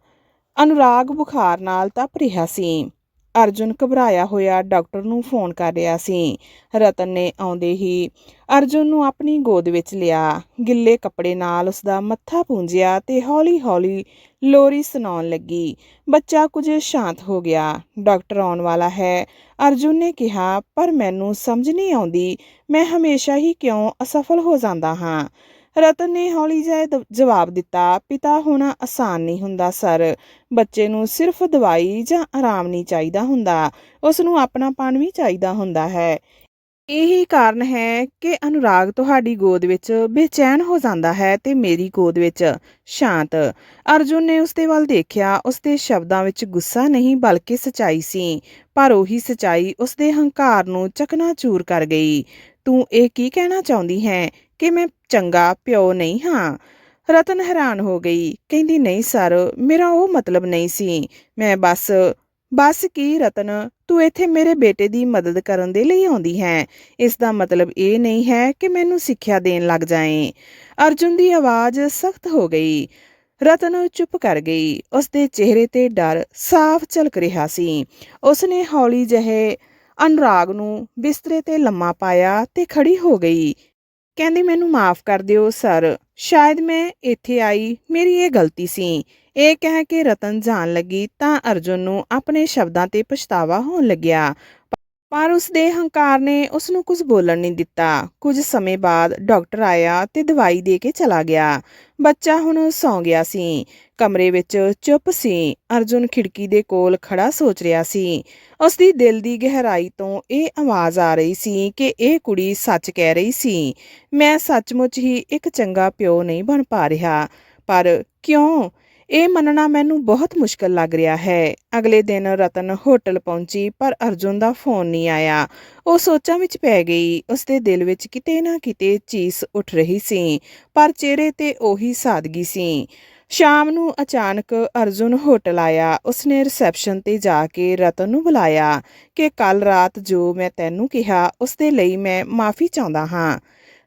S1: ਅਨੁਰਾਗ ਬੁਖਾਰ ਨਾਲ ਤਪ ਰਿਹਾ ਸੀ। ਅਰਜੁਨ ਘਬਰਾਇਆ ਹੋਇਆ ਡਾਕਟਰ ਨੂੰ ਫੋਨ ਕਰ ਰਿਹਾ ਸੀ। ਰਤਨ ਨੇ ਆਉਂਦੇ ਹੀ ਅਰਜੁਨ ਨੂੰ ਆਪਣੀ ਗੋਦ ਵਿੱਚ ਲਿਆ। ਗਿੱਲੇ ਕੱਪੜੇ ਨਾਲ ਉਸ ਦਾ ਮੱਥਾ ਪੂੰਝਿਆ ਤੇ ਹੌਲੀ-ਹੌਲੀ ਲੋਰੀ ਸੁਣਾਉਣ ਲੱਗੀ। ਬੱਚਾ ਕੁਝ ਸ਼ਾਂਤ ਹੋ ਗਿਆ। ਡਾਕਟਰ ਆਉਣ ਵਾਲਾ ਹੈ। ਅਰਜੁਨ ਨੇ ਕਿਹਾ, ਪਰ ਮੈਨੂੰ ਸਮਝ ਨਹੀਂ ਆਉਂਦੀ। ਮੈਂ ਹਮੇਸ਼ਾ ਹੀ ਕਿਉਂ ਅਸਫਲ ਹੋ ਜਾਂਦਾ ਹਾਂ? ਰਤਨ ਨੇ ਹੌਲੀ ਜਿਹੇ ਜਵਾਬ ਦਿੱਤਾ, ਪਿਤਾ ਹੋਣਾ ਆਸਾਨ ਨਹੀਂ ਹੁੰਦਾ, ਸਰ। ਬੱਚੇ ਨੂੰ ਸਿਰਫ ਦਵਾਈ ਜਾਂ ਆਰਾਮ ਨਹੀਂ ਚਾਹੀਦਾ ਹੁੰਦਾ। ਉਸ ਨੂੰ ਆਪਣਾਪਣ ਵੀ ਚਾਹੀਦਾ ਹੁੰਦਾ ਹੈ। ਇਹੀ ਕਾਰਨ ਹੈ ਕਿ ਅਨੁਰਾਗ ਤੁਹਾਡੀ ਗੋਦ ਵਿੱਚ ਬੇਚੈਨ ਹੋ ਜਾਂਦਾ ਹੈ ਤੇ ਮੇਰੀ ਗੋਦ ਵਿੱਚ ਸ਼ਾਂਤ। ਅਰਜੁਨ ਨੇ ਉਸਦੇ ਵੱਲ ਦੇਖਿਆ। ਉਸਦੇ ਸ਼ਬਦਾਂ ਵਿੱਚ ਗੁੱਸਾ ਨਹੀਂ, ਬਲਕਿ ਸਚਾਈ ਸੀ। ਪਰ ਉਹੀ ਸਚਾਈ ਉਸਦੇ ਹੰਕਾਰ ਨੂੰ ਚਕਨਾਚੂਰ ਕਰ ਗਈ। ਤੂੰ ਇਹ ਕੀ ਕਹਿਣਾ ਚਾਹੁੰਦੀ ਹੈ? ਕਿ ਮੈਂ ਚੰਗਾ ਪਿਓ ਨਹੀਂ ਹਾਂ। ਰਤਨ ਹੈਰਾਨ ਹੋ ਗਈ। ਕਹਿੰਦੀ, ਨਹੀਂ ਸਰ, ਮੇਰਾ ਉਹ ਮਤਲਬ ਨਹੀਂ ਸੀ। ਮੈਂ ਬਸ ਬਸ ਕੀ ਰਤਨ, ਤੂੰ ਇੱਥੇ ਮੇਰੇ ਬੇਟੇ ਦੀ ਮਦਦ ਕਰਨ ਦੇ ਲਈ ਆਉਂਦੀ ਹੈ। ਇਸ ਦਾ ਮਤਲਬ ਇਹ ਨਹੀਂ ਹੈ ਕਿ ਮੈਨੂੰ ਸਿੱਖਿਆ ਦੇਣ ਲੱਗ ਜਾਏ। ਅਰਜੁਨ ਦੀ ਆਵਾਜ਼ ਸਖਤ ਹੋ ਗਈ। ਰਤਨ ਚੁੱਪ ਕਰ ਗਈ। ਉਸ ਦੇ ਚਿਹਰੇ ਤੇ ਡਰ ਸਾਫ਼ ਝਲਕ ਰਿਹਾ ਸੀ। ਉਸ ਨੇ ਹੌਲੀ ਜਿਹੇ ਅਨੁਰਾਗ ਨੂੰ ਬਿਸਤਰੇ ਤੇ ਲੰਮਾ ਪਾਇਆ ਤੇ ਖੜੀ ਹੋ ਗਈ। ਕਹਿੰਦੀ, ਮੈਨੂੰ ਮਾਫ ਕਰ ਦਿਓ ਸਰ, ਸ਼ਾਇਦ ਮੈਂ ਇੱਥੇ ਆਈ, ਮੇਰੀ ਇਹ ਗਲਤੀ ਸੀ। ਇਹ ਕਹਿ ਕੇ ਰਤਨ ਜਾਣ ਲੱਗੀ ਤਾਂ ਅਰਜੁਨ ਨੂੰ ਆਪਣੇ ਸ਼ਬਦਾਂ ਤੇ ਪਛਤਾਵਾ ਹੋਣ ਲੱਗਿਆ। ਪਰ ਉਸ ਦੇ ਹੰਕਾਰ ਨੇ ਉਸ ਨੂੰ ਕੁਝ ਬੋਲਣ ਨਹੀਂ ਦਿੱਤਾ। ਕੁਝ ਸਮੇਂ ਬਾਅਦ ਡਾਕਟਰ ਆਇਆ ਤੇ ਦਵਾਈ ਦੇ ਕੇ ਚਲਾ ਗਿਆ। ਬੱਚਾ ਹੁਣ ਸੌਂ ਗਿਆ ਸੀ। ਕਮਰੇ ਵਿੱਚ ਚੁੱਪ ਸੀ। ਅਰਜੁਨ ਖਿੜਕੀ ਦੇ ਕੋਲ ਖੜਾ ਸੋਚ ਰਿਹਾ ਸੀ। ਉਸ ਦੀ ਦਿਲ ਦੀ ਗਹਿਰਾਈ ਤੋਂ ਇਹ ਆਵਾਜ਼ ਆ ਰਹੀ ਸੀ ਕਿ ਇਹ ਕੁੜੀ ਸੱਚ ਕਹਿ ਰਹੀ ਸੀ। ਮੈਂ ਸੱਚਮੁੱਚ ਹੀ ਇੱਕ ਚੰਗਾ ਪਿਓ ਨਹੀਂ ਬਣ ਪਾ ਰਿਹਾ। ਪਰ ਕਿਉਂ? ਇਹ ਮੰਨਣਾ ਮੈਨੂੰ ਬਹੁਤ ਮੁਸ਼ਕਲ ਲੱਗ ਰਿਹਾ ਹੈ। ਅਗਲੇ ਦਿਨ ਰਤਨ ਹੋਟਲ ਪਹੁੰਚੀ, ਪਰ ਅਰਜੁਨ ਦਾ ਫੋਨ ਨਹੀਂ ਆਇਆ। ਉਹ ਸੋਚਾਂ ਵਿੱਚ ਪੈ ਗਈ। ਉਸਦੇ ਦਿਲ ਵਿੱਚ ਕਿਤੇ ਨਾ ਕਿਤੇ ਚੀਸ ਉੱਠ ਰਹੀ ਸੀ, ਪਰ ਚਿਹਰੇ ਤੇ ਉਹੀ ਸਾਦਗੀ ਸੀ। ਸ਼ਾਮ ਨੂੰ ਅਚਾਨਕ ਅਰਜੁਨ ਹੋਟਲ ਆਇਆ। ਉਸਨੇ ਰਿਸੈਪਸ਼ਨ ਤੇ ਜਾ ਕੇ ਰਤਨ ਨੂੰ ਬੁਲਾਇਆ ਕਿ ਕੱਲ ਰਾਤ ਜੋ ਮੈਂ ਤੈਨੂੰ ਕਿਹਾ, ਉਸਦੇ ਲਈ ਮੈਂ ਮਾਫੀ ਚਾਹੁੰਦਾ ਹਾਂ।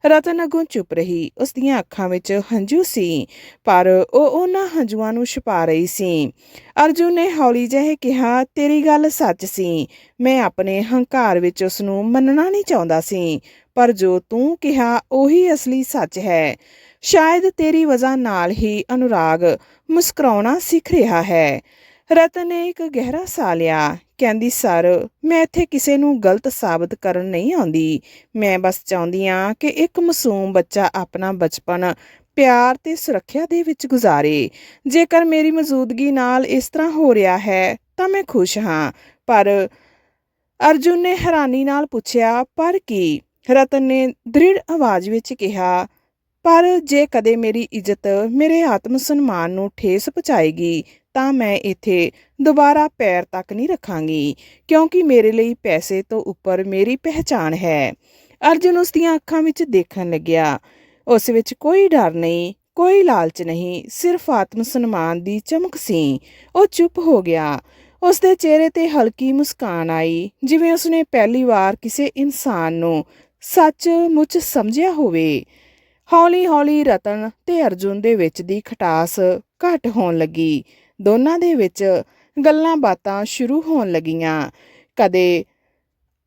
S1: ਰਤਨ ਅੱਗੋਂ ਚੁੱਪ ਰਹੀ। ਉਸ ਦੀਆਂ ਅੱਖਾਂ ਵਿੱਚ ਹੰਝੂ ਸੀ, ਪਰ ਉਹ ਉਹਨਾਂ ਹੰਝੂਆਂ ਨੂੰ ਛੁਪਾ ਰਹੀ ਸੀ। ਅਰਜੁਨ ਨੇ ਹੌਲੀ ਜਿਹੇ ਕਿਹਾ, ਤੇਰੀ ਗੱਲ ਸੱਚ ਸੀ। ਮੈਂ ਆਪਣੇ ਹੰਕਾਰ ਵਿੱਚ ਉਸ ਨੂੰ ਮੰਨਣਾ ਨਹੀਂ ਚਾਹੁੰਦਾ ਸੀ, ਪਰ ਜੋ ਤੂੰ ਕਿਹਾ, ਉਹੀ ਅਸਲੀ ਸੱਚ ਹੈ। ਸ਼ਾਇਦ ਤੇਰੀ ਵਜ੍ਹਾ ਨਾਲ ਹੀ ਅਨੁਰਾਗ ਮੁਸਕਰਾਉਣਾ ਸਿੱਖ ਰਿਹਾ ਹੈ। ਰਤਨ ਨੇ ਇੱਕ ਗਹਿਰਾ ਸਾਹ ਲਿਆ। ਕਹਿੰਦੀ, ਸਰ, ਮੈਂ ਇੱਥੇ ਕਿਸੇ ਨੂੰ ਗਲਤ ਸਾਬਤ ਕਰਨ ਨਹੀਂ ਆਉਂਦੀ। ਮੈਂ ਬਸ ਚਾਹੁੰਦੀ ਹਾਂ ਕਿ ਇੱਕ ਮਾਸੂਮ ਬੱਚਾ ਆਪਣਾ ਬਚਪਨ ਪਿਆਰ ਤੇ ਸੁਰੱਖਿਆ ਦੇ ਵਿੱਚ ਗੁਜ਼ਾਰੇ। ਜੇਕਰ ਮੇਰੀ ਮੌਜੂਦਗੀ ਨਾਲ ਇਸ ਤਰ੍ਹਾਂ ਹੋ ਰਿਹਾ ਹੈ, ਤਾਂ ਮੈਂ ਖੁਸ਼ ਹਾਂ। ਪਰ ਅਰਜੁਨ ਨੇ ਹੈਰਾਨੀ ਨਾਲ ਪੁੱਛਿਆ, ਪਰ ਕੀ? ਰਤਨ ਨੇ ਦ੍ਰਿੜ ਆਵਾਜ਼ ਵਿੱਚ ਕਿਹਾ, ਪਰ ਜੇ ਕਦੇ ਮੇਰੀ ਇੱਜ਼ਤ ਮੇਰੇ ਆਤਮ ਸਨਮਾਨ ਨੂੰ ਠੇਸ ਪਹੁੰਚਾਏਗੀ ਤਾਂ ਮੈਂ ਇੱਥੇ ਦੁਬਾਰਾ ਪੈਰ ਤੱਕ ਨਹੀਂ ਰੱਖਾਂਗੀ, ਕਿਉਂਕਿ ਮੇਰੇ ਲਈ ਪੈਸੇ ਤੋਂ ਉੱਪਰ ਮੇਰੀ ਪਹਿਚਾਣ ਹੈ। ਅਰਜੁਨ ਉਸ ਦੀਆਂ ਅੱਖਾਂ ਵਿੱਚ ਦੇਖਣ ਲੱਗਿਆ। ਉਸ ਵਿੱਚ ਕੋਈ ਡਰ ਨਹੀਂ, ਕੋਈ ਲਾਲਚ ਨਹੀਂ, ਸਿਰਫ ਆਤਮ ਸਨਮਾਨ ਦੀ ਚਮਕ ਸੀ। ਉਹ ਚੁੱਪ ਹੋ ਗਿਆ। ਉਸ ਦੇ ਚਿਹਰੇ ਤੇ ਹਲਕੀ ਮੁਸਕਾਨ ਆਈ, ਜਿਵੇਂ ਉਸਨੇ ਪਹਿਲੀ ਵਾਰ ਕਿਸੇ ਇਨਸਾਨ ਨੂੰ ਸੱਚ ਮੁੱਚ ਸਮਝਿਆ ਹੋਵੇ। ਹੌਲੀ-ਹੌਲੀ ਰਤਨ ਤੇ ਅਰਜੁਨ ਦੇ ਵਿੱਚ ਦੀ ਖਟਾਸ ਘਟ ਹੋਣ ਲੱਗੀ। ਦੋਨਾਂ ਦੇ ਵਿੱਚ ਗੱਲਾਂ ਬਾਤਾਂ ਸ਼ੁਰੂ ਹੋਣ ਲੱਗੀਆਂ। ਕਦੇ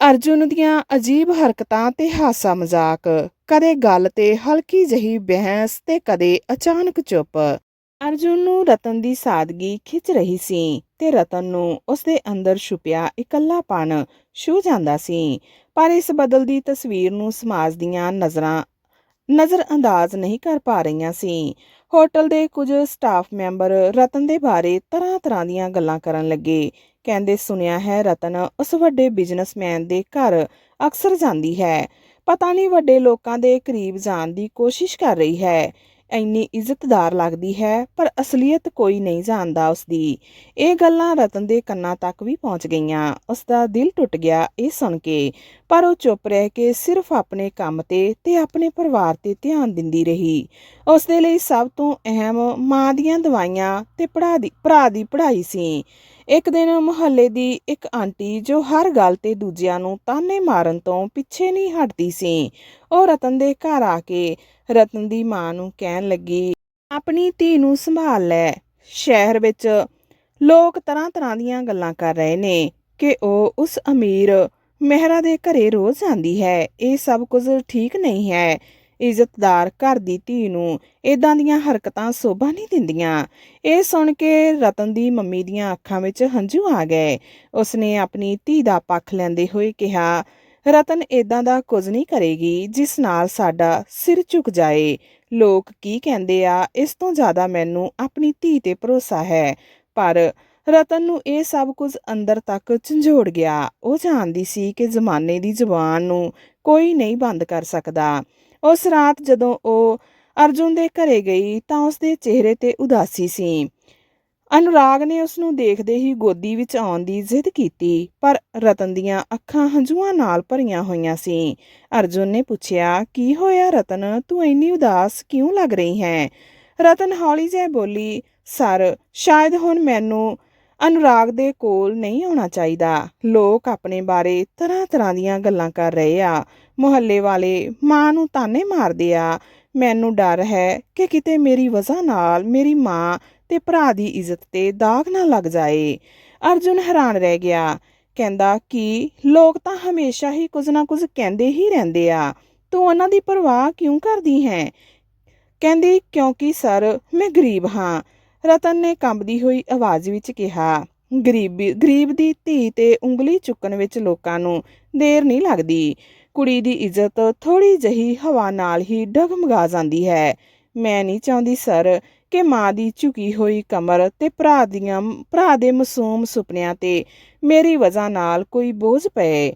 S1: ਅਰਜੁਨ ਦੀਆਂ ਅਜੀਬ ਹਰਕਤਾਂ ਤੇ ਹਾਸਾ ਮਜ਼ਾਕ, ਕਦੇ ਗੱਲ ਤੇ ਹਲਕੀ ਜਹੀ ਬਹਿਸ ਤੇ ਕਦੇ ਅਚਾਨਕ ਚੁੱਪ। ਅਰਜੁਨ ਨੂੰ ਰਤਨ ਦੀ ਸਾਦਗੀ ਖਿੱਚ ਰਹੀ ਸੀ ਤੇ ਰਤਨ ਨੂੰ ਉਸਦੇ ਅੰਦਰ ਛੁਪਿਆ ਇਕੱਲਾਪਨ ਛੂ ਜਾਂਦਾ ਸੀ। ਪਰ ਇਸ ਬਦਲਦੀ ਤਸਵੀਰ ਨੂੰ ਸਮਾਜ ਦੀਆਂ ਨਜ਼ਰਾਂ ਨਜ਼ਰ ਅੰਦਾਜ਼ ਨਹੀਂ ਕਰ ਪਾ ਰਹੀਆਂ ਸੀ। ਹੋਟਲ ਦੇ ਕੁਝ ਸਟਾਫ ਮੈਂਬਰ ਰਤਨ ਦੇ ਬਾਰੇ ਤਰ੍ਹਾਂ-ਤਰ੍ਹਾਂ ਦੀਆਂ ਗੱਲਾਂ ਕਰਨ ਲੱਗੇ। ਕਹਿੰਦੇ, ਸੁਣਿਆ ਹੈ, ਰਤਨ ਉਸ ਵੱਡੇ ਬਿਜ਼ਨਸਮੈਨ ਦੇ ਘਰ ਅਕਸਰ ਜਾਂਦੀ ਹੈ। ਪਤਾ ਨਹੀਂ ਵੱਡੇ ਲੋਕਾਂ ਦੇ ਕਰੀਬ ਜਾਣ ਦੀ ਕੋਸ਼ਿਸ਼ ਕਰ ਰਹੀ ਹੈ। ਇੰਨੀ ਇੱਜ਼ਤਦਾਰ ਲੱਗਦੀ ਹੈ, ਪਰ ਅਸਲੀਅਤ ਕੋਈ ਨਹੀਂ ਜਾਣਦਾ ਉਸਦੀ। ਇਹ ਗੱਲਾਂ ਰਤਨ ਦੇ ਕੰਨਾਂ ਤੱਕ ਵੀ ਪਹੁੰਚ ਗਈਆਂ। ਉਸ ਦਾ ਦਿਲ ਟੁੱਟ ਗਿਆ ਇਹ ਸੁਣ ਕੇ। ਪਰ ਉਹ ਚੁੱਪ ਰਹਿ ਕੇ ਸਿਰਫ ਆਪਣੇ ਕੰਮ ਤੇ ਤੇ ਆਪਣੇ ਪਰਿਵਾਰ ਤੇ ਧਿਆਨ ਦਿੰਦੀ ਰਹੀ। ਉਸ ਦੇ ਲਈ ਸਭ ਤੋਂ ਅਹਿਮ ਮਾਂ ਦੀਆਂ ਦਵਾਈਆਂ ਤੇ ਪੜਾ ਦੀ, ਭਰਾ ਦੀ ਪੜ੍ਹਾਈ ਸੀ। ਇੱਕ ਦਿਨ ਮੁਹੱਲੇ ਦੀ ਇੱਕ ਆਂਟੀ ਜੋ ਹਰ ਗੱਲ ਤੇ ਦੂਜਿਆਂ ਨੂੰ ਤਾਨੇ ਮਾਰਨ ਤੋਂ ਪਿੱਛੇ ਨਹੀਂ ਹਟਦੀ ਸੀ, ਉਹ ਰਤਨ ਦੇ ਘਰ ਆ ਕੇ ਰਤਨ ਦੀ ਮਾਂ ਨੂੰ ਕਹਿਣ ਲੱਗੀ, ਆਪਣੀ ਧੀ ਨੂੰ ਸੰਭਾਲ ਲੈ। ਸ਼ਹਿਰ ਵਿੱਚ ਲੋਕ ਤਰ੍ਹਾਂ-ਤਰ੍ਹਾਂ ਦੀਆਂ ਗੱਲਾਂ ਕਰ ਰਹੇ ਨੇ ਕਿ ਉਹ ਉਸ ਅਮੀਰ ਮਹਿਰਾ ਦੇ ਘਰੇ ਰੋਜ਼ ਜਾਂਦੀ ਹੈ। ਇਹ ਸਭ ਕੁਝ ਠੀਕ ਨਹੀਂ ਹੈ। ਇੱਜ਼ਤਦਾਰ ਘਰ ਦੀ ਧੀ ਨੂੰ ਇਦਾਂ ਦੀਆਂ ਹਰਕਤਾਂ ਸੋਭਾ ਨਹੀਂ ਦਿੰਦੀਆਂ। ਇਹ ਸੁਣ ਕੇ ਰਤਨ ਦੀ ਮੰਮੀ ਦੀਆਂ ਅੱਖਾਂ ਵਿੱਚ ਹੰਝੂ ਆ ਗਏ। ਉਸਨੇ ਆਪਣੀ ਧੀ ਦਾ ਪੱਖ ਲੈਂਦੇ ਹੋਏ ਕਿਹਾ, ਰਤਨ ਇਦਾਂ ਦਾ ਕੁਝ ਨਹੀਂ ਕਰੇਗੀ ਜਿਸ ਨਾਲ ਸਾਡਾ ਸਿਰ ਝੁਕ ਜਾਏ। ਲੋਕ ਕੀ ਕਹਿੰਦੇ ਆ, ਇਸ ਤੋਂ ਜ਼ਿਆਦਾ ਮੈਨੂੰ ਆਪਣੀ ਧੀ ਤੇ ਭਰੋਸਾ ਹੈ। ਪਰ ਰਤਨ ਨੂੰ ਇਹ ਸਭ ਕੁਝ ਅੰਦਰ ਤੱਕ ਝੰਜੋੜ ਗਿਆ। ਉਹ ਜਾਣਦੀ ਸੀ ਕਿ ਜ਼ਮਾਨੇ ਦੀ ਜ਼ੁਬਾਨ ਨੂੰ ਕੋਈ ਨਹੀਂ ਬੰਦ ਕਰ ਸਕਦਾ। ਉਸ ਰਾਤ ਜਦੋਂ ਉਹ ਅਰਜੁਨ ਦੇ ਘਰੇ ਗਈ ਤਾਂ ਉਸ ਦੇ ਚਿਹਰੇ ਤੇ ਉਦਾਸੀ ਸੀ। ਅਨੁਰਾਗ ਨੇ ਉਸ ਨੂੰ ਦੇਖਦੇ ਹੀ ਗੋਦੀ ਵਿੱਚ ਆਉਣ ਦੀ ਜ਼ਿੱਦ ਕੀਤੀ, ਪਰ ਰਤਨ ਦੀਆਂ ਅੱਖਾਂ ਹੰਝੂਆਂ ਨਾਲ ਭਰੀਆਂ ਹੋਈਆਂ ਸੀ। ਅਰਜੁਨ ਨੇ ਪੁੱਛਿਆ, ਕੀ ਹੋਇਆ ਰਤਨ? ਤੂੰ ਇੰਨੀ ਉਦਾਸ ਕਿਉਂ ਲੱਗ ਰਹੀ ਹੈ? ਰਤਨ ਹੌਲੀ ਜਿਹੀ ਬੋਲੀ, ਸਰ, ਸ਼ਾਇਦ ਹੁਣ ਮੈਨੂੰ ਅਨੁਰਾਗ ਦੇ ਕੋਲ ਨਹੀਂ ਆਉਣਾ ਚਾਹੀਦਾ। ਲੋਕ ਆਪਣੇ ਬਾਰੇ ਤਰ੍ਹਾਂ-ਤਰ੍ਹਾਂ ਦੀਆਂ ਗੱਲਾਂ ਕਰ ਰਹੇ ਆ। ਮੁਹੱਲੇ ਵਾਲੇ, ਮਾਂ ਨੂੰ ਤਾਨੇ ਮਾਰਦੇ ਆ। ਮੈਨੂੰ ਡਰ ਹੈ ਕਿ ਕਿਤੇ ਮੇਰੀ ਵਜ੍ਹਾ ਨਾਲ ਮੇਰੀ ਮਾਂ ਤੇ ਭਰਾ ਦੀ ਇੱਜ਼ਤ ਤੇ ਦਾਗ ਨਾ ਲੱਗ ਜਾਏ। ਅਰਜੁਨ ਹੈਰਾਨ ਰਹਿ ਗਿਆ। ਕਹਿੰਦਾ, ਕਿ ਲੋਕ ਤਾਂ ਹਮੇਸ਼ਾ ਹੀ ਕੁਝ ਨਾ ਕੁਝ ਕਹਿੰਦੇ ਹੀ ਰਹਿੰਦੇ ਆ। ਤੂੰ ਉਹਨਾਂ ਦੀ ਪਰਵਾਹ ਕਿਉਂ ਕਰਦੀ ਹੈ? ਕਹਿੰਦੀ, ਕਿਉਂਕਿ ਸਰ, ਮੈਂ ਗਰੀਬ ਹਾਂ। ਰਤਨ ਨੇ ਕੰਬਦੀ ਹੋਈ ਆਵਾਜ਼ ਵਿੱਚ ਕਿਹਾ, ਗਰੀਬੀ, ਗਰੀਬ ਦੀ ਧੀ ਤੇ ਉਂਗਲੀ ਚੁੱਕਣ ਵਿੱਚ ਲੋਕਾਂ ਨੂੰ ਦੇਰ ਨਹੀਂ ਲੱਗਦੀ। ਕੁੜੀ ਦੀ ਇੱਜ਼ਤ ਥੋੜੀ ਜਹੀ ਹਵਾ ਨਾਲ ਹੀ ਡਗਮਗਾ ਜਾਂਦੀ ਹੈ। ਮੈਂ ਨਹੀਂ ਚਾਹੁੰਦੀ, ਸਰ, ਕਿ ਮਾਂ ਦੀ ਝੁਕੀ ਹੋਈ ਕਮਰ ਤੇ ਭਰਾ ਦੀਆਂ, ਭਰਾ ਦੇ ਮਾਸੂਮ ਸੁਪਨਿਆਂ ਤੇ ਮੇਰੀ ਵਜ੍ਹਾ ਨਾਲ ਕੋਈ ਬੋਝ ਪਏ।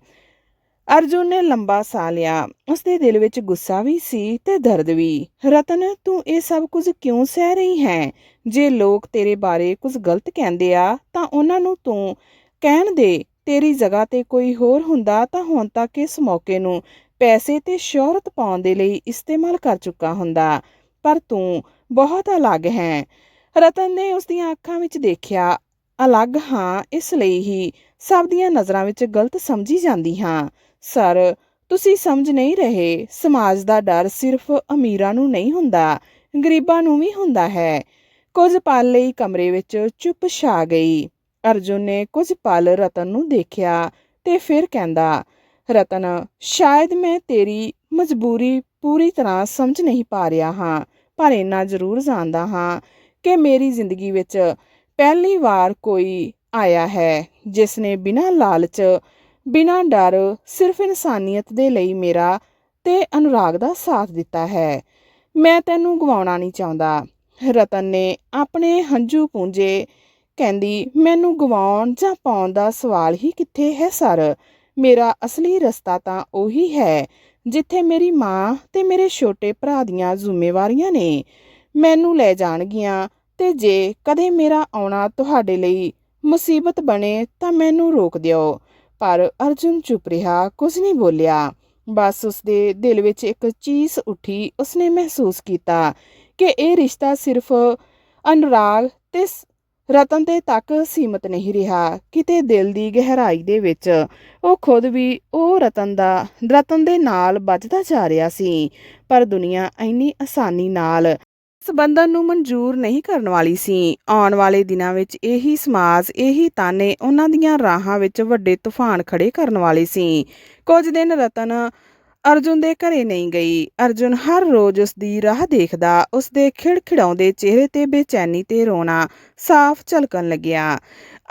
S1: ਅਰਜੁਨ ਨੇ ਲੰਬਾ ਸਾਹ ਲਿਆ। ਉਸਦੇ ਦਿਲ ਵਿੱਚ ਗੁੱਸਾ ਵੀ ਸੀ ਤੇ ਦਰਦ ਵੀ। ਰਤਨ, ਤੂੰ ਇਹ ਸਭ ਕੁਝ ਕਿਉਂ ਸਹਿ ਰਹੀ ਹੈ? ਜੇ ਲੋਕ ਤੇਰੇ ਬਾਰੇ ਕੁਝ ਗਲਤ ਕਹਿੰਦੇ ਆ, ਤਾਂ ਉਹਨਾਂ ਨੂੰ ਤੂੰ ਕਹਿਣ ਦੇ। ਤੇਰੀ ਜਗ੍ਹਾ ਤੇ ਕੋਈ ਹੋਰ ਹੁੰਦਾ ਤਾਂ ਹੁਣ ਤੱਕ ਇਸ ਮੌਕੇ ਨੂੰ ਪੈਸੇ ਤੇ ਸ਼ੋਹਰਤ ਪਾਉਣ ਦੇ ਲਈ ਇਸਤੇਮਾਲ ਕਰ ਚੁੱਕਾ ਹੁੰਦਾ। ਪਰ ਤੂੰ ਬਹੁਤ ਅਲੱਗ ਹੈ। ਰਤਨ ਨੇ ਉਸ ਦੀਆਂ ਅੱਖਾਂ ਵਿੱਚ ਦੇਖਿਆ, ਅਲੱਗ ਹਾਂ, ਇਸ ਲਈ ਹੀ ਸਭ ਦੀਆਂ ਨਜ਼ਰਾਂ ਵਿੱਚ ਗਲਤ ਸਮਝੀ ਜਾਂਦੀ ਹਾਂ। ਸਰ, ਤੁਸੀਂ ਸਮਝ ਨਹੀਂ ਰਹੇ, ਸਮਾਜ ਦਾ ਡਰ ਸਿਰਫ ਅਮੀਰਾਂ ਨੂੰ ਨਹੀਂ ਹੁੰਦਾ, ਗਰੀਬਾਂ ਨੂੰ ਵੀ ਹੁੰਦਾ ਹੈ। ਕੁਝ ਪਲ ਲਈ ਕਮਰੇ ਵਿੱਚ ਚੁੱਪ ਛਾ ਗਈ। ਅਰਜੁਨ ਨੇ ਕੁਝ ਪਲ ਰਤਨ ਨੂੰ ਦੇਖਿਆ ਤੇ ਫਿਰ ਕਹਿੰਦਾ, ਰਤਨ, ਸ਼ਾਇਦ ਮੈਂ ਤੇਰੀ ਮਜਬੂਰੀ ਪੂਰੀ ਤਰ੍ਹਾਂ ਸਮਝ ਨਹੀਂ ਪਾ ਰਿਹਾ ਹਾਂ, ਪਰ ਇੰਨਾ ਜ਼ਰੂਰ ਜਾਣਦਾ ਹਾਂ ਕਿ ਮੇਰੀ ਜ਼ਿੰਦਗੀ ਵਿੱਚ ਪਹਿਲੀ ਵਾਰ ਕੋਈ ਆਇਆ ਹੈ, ਜਿਸ ਨੇ ਬਿਨਾਂ ਲਾਲਚ ਬਿਨਾਂ ਡਰ ਸਿਰਫ ਇਨਸਾਨੀਅਤ ਦੇ ਲਈ ਮੇਰਾ ਤੇ ਅਨੁਰਾਗ ਦਾ ਸਾਥ ਦਿੱਤਾ ਹੈ। ਮੈਂ ਤੈਨੂੰ ਗਵਾਉਣਾ ਨਹੀਂ ਚਾਹੁੰਦਾ। ਰਤਨ ਨੇ ਆਪਣੇ ਹੰਝੂ ਪੂੰਝੇ, ਕਹਿੰਦੀ, ਮੈਨੂੰ ਗਵਾਉਣ ਜਾਂ ਪਾਉਣ ਦਾ ਸਵਾਲ ਹੀ ਕਿੱਥੇ ਹੈ ਸਰ? ਮੇਰਾ ਅਸਲੀ ਰਸਤਾ ਤਾਂ ਉਹੀ ਹੈ, ਜਿੱਥੇ ਮੇਰੀ ਮਾਂ ਤੇ ਮੇਰੇ ਛੋਟੇ ਭਰਾ ਦੀਆਂ ਜ਼ਿੰਮੇਵਾਰੀਆਂ ਨੇ। ਮੈਨੂੰ ਲੈ ਜਾਣਗੀਆਂ ਤੇ ਜੇ ਕਦੇ ਮੇਰਾ ਆਉਣਾ ਤੁਹਾਡੇ ਲਈ ਮੁਸੀਬਤ ਬਣੇ ਤਾਂ ਮੈਨੂੰ ਰੋਕ ਦਿਓ। ਪਰ ਅਰਜੁਨ ਚੁੱਪ ਰਿਹਾ, ਕੁਝ ਨਹੀਂ ਬੋਲਿਆ। ਬਸ ਉਸਦੇ ਦਿਲ ਵਿੱਚ ਇੱਕ ਚੀਸ ਉੱਠੀ, ਉਸਨੇ ਮਹਿਸੂਸ ਕੀਤਾ ਕਿ ਇਹ ਰਿਸ਼ਤਾ ਸਿਰਫ ਅਨੁਰਾਗ ਤੇ ਰਤਨ ਤੇ ਤੱਕ ਸੀਮਤ ਨਹੀਂ ਰਿਹਾ, ਕਿਤੇ ਦਿਲ ਦੀ ਗਹਿਰਾਈ ਦੇ ਵਿੱਚ। ਉਹ ਖੁਦ ਵੀ ਉਹ ਰਤਨ ਦਾ, ਰਤਨ ਦੇ ਨਾਲ ਵੱਜਦਾ ਜਾ ਰਿਹਾ ਸੀ, ਪਰ ਦੁਨੀਆ ਇੰਨੀ ਆਸਾਨੀ ਨਾਲ ਇਸ ਨੂੰ ਮਨਜ਼ੂਰ ਨਹੀਂ ਕਰਨ ਵਾਲੀ ਸੀ। ਆਉਣ ਵਾਲੇ ਦਿਨਾਂ ਵਿੱਚ ਇਹੀ ਸਮਾਜ, ਇਹੀ ਤਾਨੇ ਉਹਨਾਂ ਦੀਆਂ ਰਾਹਾਂ ਵਿੱਚ ਵੱਡੇ ਤੂਫਾਨ ਖੜੇ ਕਰਨ ਵਾਲੇ ਸੀ। ਕੁਝ ਦਿਨ ਰਤਨ ਅਰਜੁਨ ਦੇ ਘਰੇ ਨਹੀਂ ਗਈ। ਅਰਜੁਨ ਹਰ ਰੋਜ਼ ਉਸ ਦੀ ਰਾਹ ਦੇਖਦਾ ਉਸ ਦੇ ਖਿੜਖਿੜਾਉਂਦੇ ਚਿਹਰੇ ਤੇ ਬੇਚੈਨੀ ਤੇ ਰੋਣਾ ਸਾਫ਼ ਝਲਕਣ ਲੱਗਿਆ।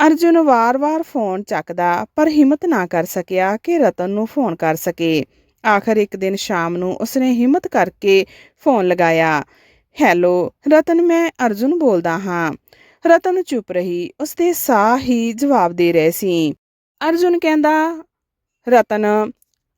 S1: ਅਰਜੁਨ ਵਾਰ-ਵਾਰ ਫੋਨ ਚੱਕਦਾ, ਪਰ ਹਿੰਮਤ ਨਾ ਕਰ ਸਕਿਆ ਕਿ ਰਤਨ ਨੂੰ ਫੋਨ ਕਰ ਸਕੇ। ਆਖਰ ਇੱਕ ਦਿਨ ਸ਼ਾਮ ਨੂੰ ਉਸਨੇ ਹਿੰਮਤ ਕਰਕੇ ਫੋਨ ਲਗਾਇਆ। ਹੈਲੋ, ਰਤਨ ਮੈਂ ਅਰਜੁਨ ਬੋਲਦਾ ਹਾਂ। ਰਤਨ ਚੁੱਪ ਰਹੀ, ਉਸਦੇ ਸਾਹ ਹੀ ਜਵਾਬ ਦੇ ਰਹੇ ਸੀ। ਅਰਜੁਨ ਕਹਿੰਦਾ, ਰਤਨ,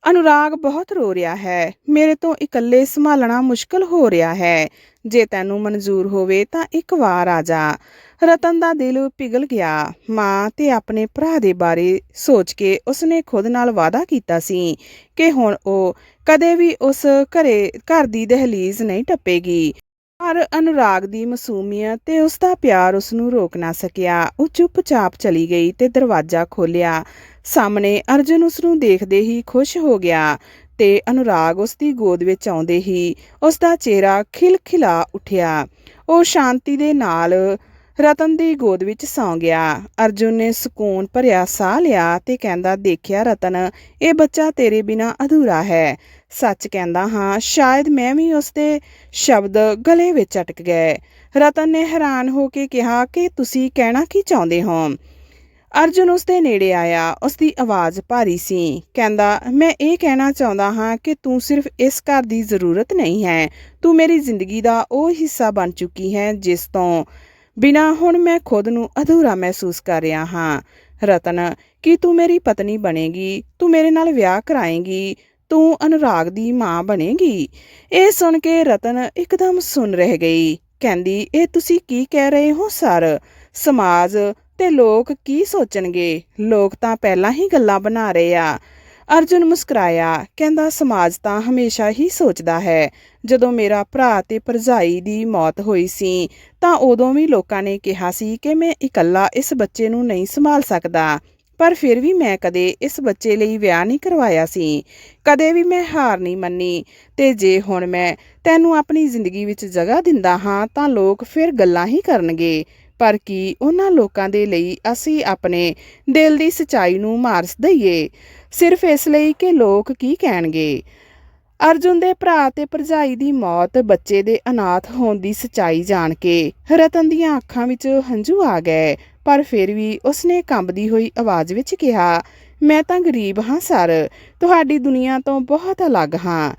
S1: ਅਨੁਰਾਗ ਬਹੁਤ ਰੋ ਰਿਹਾ ਹੈ। ਮੇਰੇ ਤੋਂ ਇਕੱਲੇ ਸੰਭਾਲਣਾ ਮੁਸ਼ਕਲ ਹੋ ਰਿਹਾ ਹੈ। ਜੇ ਤੈਨੂੰ ਮਨਜ਼ੂਰ ਹੋਵੇ ਤਾਂ ਇੱਕ ਵਾਰ ਆ ਜਾ। ਰਤਨ ਦਾ ਦਿਲ ਪਿਘਲ ਗਿਆ। ਮਾਂ ਤੇ ਆਪਣੇ ਭਰਾ ਦੇ ਬਾਰੇ ਸੋਚ ਕੇ ਉਸਨੇ ਖੁਦ ਨਾਲ ਵਾਅਦਾ ਕੀਤਾ ਸੀ ਕਿ ਹੁਣ ਉਹ ਕਦੇ ਵੀ ਉਸ ਘਰੇ ਘਰ ਦੀ ਦਹਲੀਜ਼ ਨਹੀਂ ਟੱਪੇਗੀ। ਪਰ ਅਨੁਰਾਗ ਦੀ ਮਾਸੂਮੀਅਤ ਤੇ ਉਸ ਦਾ ਪਿਆਰ ਉਸ ਨੂੰ ਰੋਕ ਨਾ ਸਕਿਆ। ਉਹ ਚੁੱਪਚਾਪ ਚਲੀ ਗਈ ਤੇ ਦਰਵਾਜ਼ਾ ਖੋਲ੍ਹਿਆ। ਸਾਹਮਣੇ ਅਰਜੁਨ ਉਸ ਨੂੰ ਦੇਖਦੇ ਹੀ ਖੁਸ਼ ਹੋ ਗਿਆ ਤੇ ਅਨੁਰਾਗ ਉਸ ਦੀ ਗੋਦ ਵਿੱਚ ਆਉਂਦੇ ਹੀ ਉਸ ਦਾ ਚਿਹਰਾ ਖਿਲਖਿਲਾ ਉੱਠਿਆ। ਉਹ ਸ਼ਾਂਤੀ ਦੇ ਨਾਲ ਰਤਨ ਦੀ ਗੋਦ ਵਿੱਚ ਸੌਂ ਗਿਆ। ਅਰਜੁਨ ਨੇ ਸਕੂਨ ਭਰਿਆ ਸਾਹ ਲਿਆ ਤੇ ਕਹਿੰਦਾ, ਦੇਖਿਆ ਰਤਨ, ਇਹ ਬੱਚਾ ਤੇਰੇ ਬਿਨਾ ਅਧੂਰਾ ਹੈ। ਸੱਚ ਕਹਿੰਦਾ ਹਾਂ, ਸ਼ਾਇਦ ਮੈਂ ਵੀ ਉਸ ਦੇ ਸ਼ਬਦ ਗਲੇ ਵਿੱਚ ਅਟਕ ਗਏ। ਰਤਨ ਨੇ ਹੈਰਾਨ ਹੋ ਕੇ ਕਿਹਾ, ਕਿ ਤੁਸੀਂ ਕਹਿਣਾ ਕੀ ਚਾਹੁੰਦੇ ਹੋ? ਅਰਜੁਨ ਉਸ ਦੇ ਨੇੜੇ ਆਇਆ ਉਸ ਦੀ ਆਵਾਜ਼ ਭਾਰੀ ਸੀ। ਕਹਿੰਦਾ, ਮੈਂ ਇਹ ਕਹਿਣਾ ਚਾਹੁੰਦਾ ਹਾਂ ਕਿ ਤੂੰ ਸਿਰਫ ਇਸ ਘਰ ਦੀ ਜ਼ਰੂਰਤ ਨਹੀਂ ਹੈ। ਤੂੰ ਮੇਰੀ ਜ਼ਿੰਦਗੀ ਦਾ ਉਹ ਹਿੱਸਾ ਬਣ ਚੁੱਕੀ ਹੈ, ਜਿਸ ਤੋਂ ਬਿਨਾ ਹੁਣ ਮੈਂ ਖੁਦ ਨੂੰ ਅਧੂਰਾ ਮਹਿਸੂਸ ਕਰ ਰਿਹਾ ਹਾਂ। ਰਤਨ, ਕੀ ਤੂੰ ਮੇਰੀ ਪਤਨੀ ਬਣੇਗੀ? ਤੂੰ ਮੇਰੇ ਨਾਲ ਵਿਆਹ ਕਰਾਏਂਗੀ? ਤੂੰ ਅਨੁਰਾਗ ਦੀ ਮਾਂ ਬਣੇਗੀ। ਇਹ ਸੁਣ ਕੇ ਰਤਨ ਇੱਕਦਮ ਸੁਣ ਰਹਿ ਗਈ। ਕਹਿੰਦੀ, ਇਹ ਤੁਸੀਂ ਕੀ ਕਹਿ ਰਹੇ ਹੋ, ਸਰ? ਸਮਾਜ ਤੇ ਲੋਕ ਕੀ ਸੋਚਣਗੇ? ਲੋਕ ਤਾਂ ਪਹਿਲਾਂ ਹੀ ਗੱਲਾਂ ਬਣਾ ਰਹੇ ਆ। ਅਰਜੁਨ ਮੁਸਕਰਾਇਆ। ਕਹਿੰਦਾ, ਸਮਾਜ ਤਾਂ ਹਮੇਸ਼ਾ ਹੀ ਸੋਚਦਾ ਹੈ। ਜਦੋਂ ਮੇਰਾ ਭਰਾ ਤੇ ਭਰਜਾਈ ਦੀ ਮੌਤ ਹੋਈ ਸੀ, ਤਾਂ ਉਦੋਂ ਵੀ ਲੋਕਾਂ ਨੇ ਕਿਹਾ ਸੀ ਕਿ ਮੈਂ ਇਕੱਲਾ ਇਸ ਬੱਚੇ ਨੂੰ ਨਹੀਂ ਸੰਭਾਲ ਸਕਦਾ। ਪਰ ਫਿਰ ਵੀ ਮੈਂ ਕਦੇ ਇਸ ਬੱਚੇ ਲਈ ਵਿਆਹ ਨਹੀਂ ਕਰਵਾਇਆ ਸੀ। ਕਦੇ ਵੀ ਮੈਂ ਹਾਰ ਨਹੀਂ ਮੰਨੀ। ਤੇ ਜੇ ਹੁਣ ਮੈਂ ਤੈਨੂੰ ਆਪਣੀ ਜ਼ਿੰਦਗੀ ਵਿੱਚ ਜਗ੍ਹਾ ਦਿੰਦਾ ਹਾਂ, ਤਾਂ ਲੋਕ ਫਿਰ ਗੱਲਾਂ ਹੀ ਕਰਨਗੇ। ਪਰ ਕੀ ਉਹਨਾਂ ਲੋਕਾਂ ਦੇ ਲਈ ਅਸੀਂ ਆਪਣੇ ਦਿਲ ਦੀ ਸਚਾਈ ਨੂੰ ਮਾਰ ਦਈਏ? ਸਿਰਫ ਇਸ ਲਈ ਕਿ ਲੋਕ ਕੀ ਕਹਿਣਗੇ? ਅਰਜੁਨ ਦੇ ਭਰਾ ਤੇ ਭਰਜਾਈ ਦੀ ਮੌਤ, ਬੱਚੇ ਦੇ ਅਨਾਥ ਹੋਣ ਦੀ ਸਚਾਈ ਜਾਣ ਕੇ ਰਤਨ ਦੀਆਂ ਅੱਖਾਂ ਵਿੱਚ ਹੰਝੂ ਆ ਗਏ। ਪਰ ਫਿਰ ਵੀ ਉਸਨੇ ਕੰਬਦੀ ਹੋਈ ਆਵਾਜ਼ ਵਿੱਚ ਕਿਹਾ, ਮੈਂ ਤਾਂ ਗਰੀਬ ਹਾਂ ਸਰ, ਤੁਹਾਡੀ ਦੁਨੀਆ ਤੋਂ ਬਹੁਤ ਅਲੱਗ ਹਾਂ।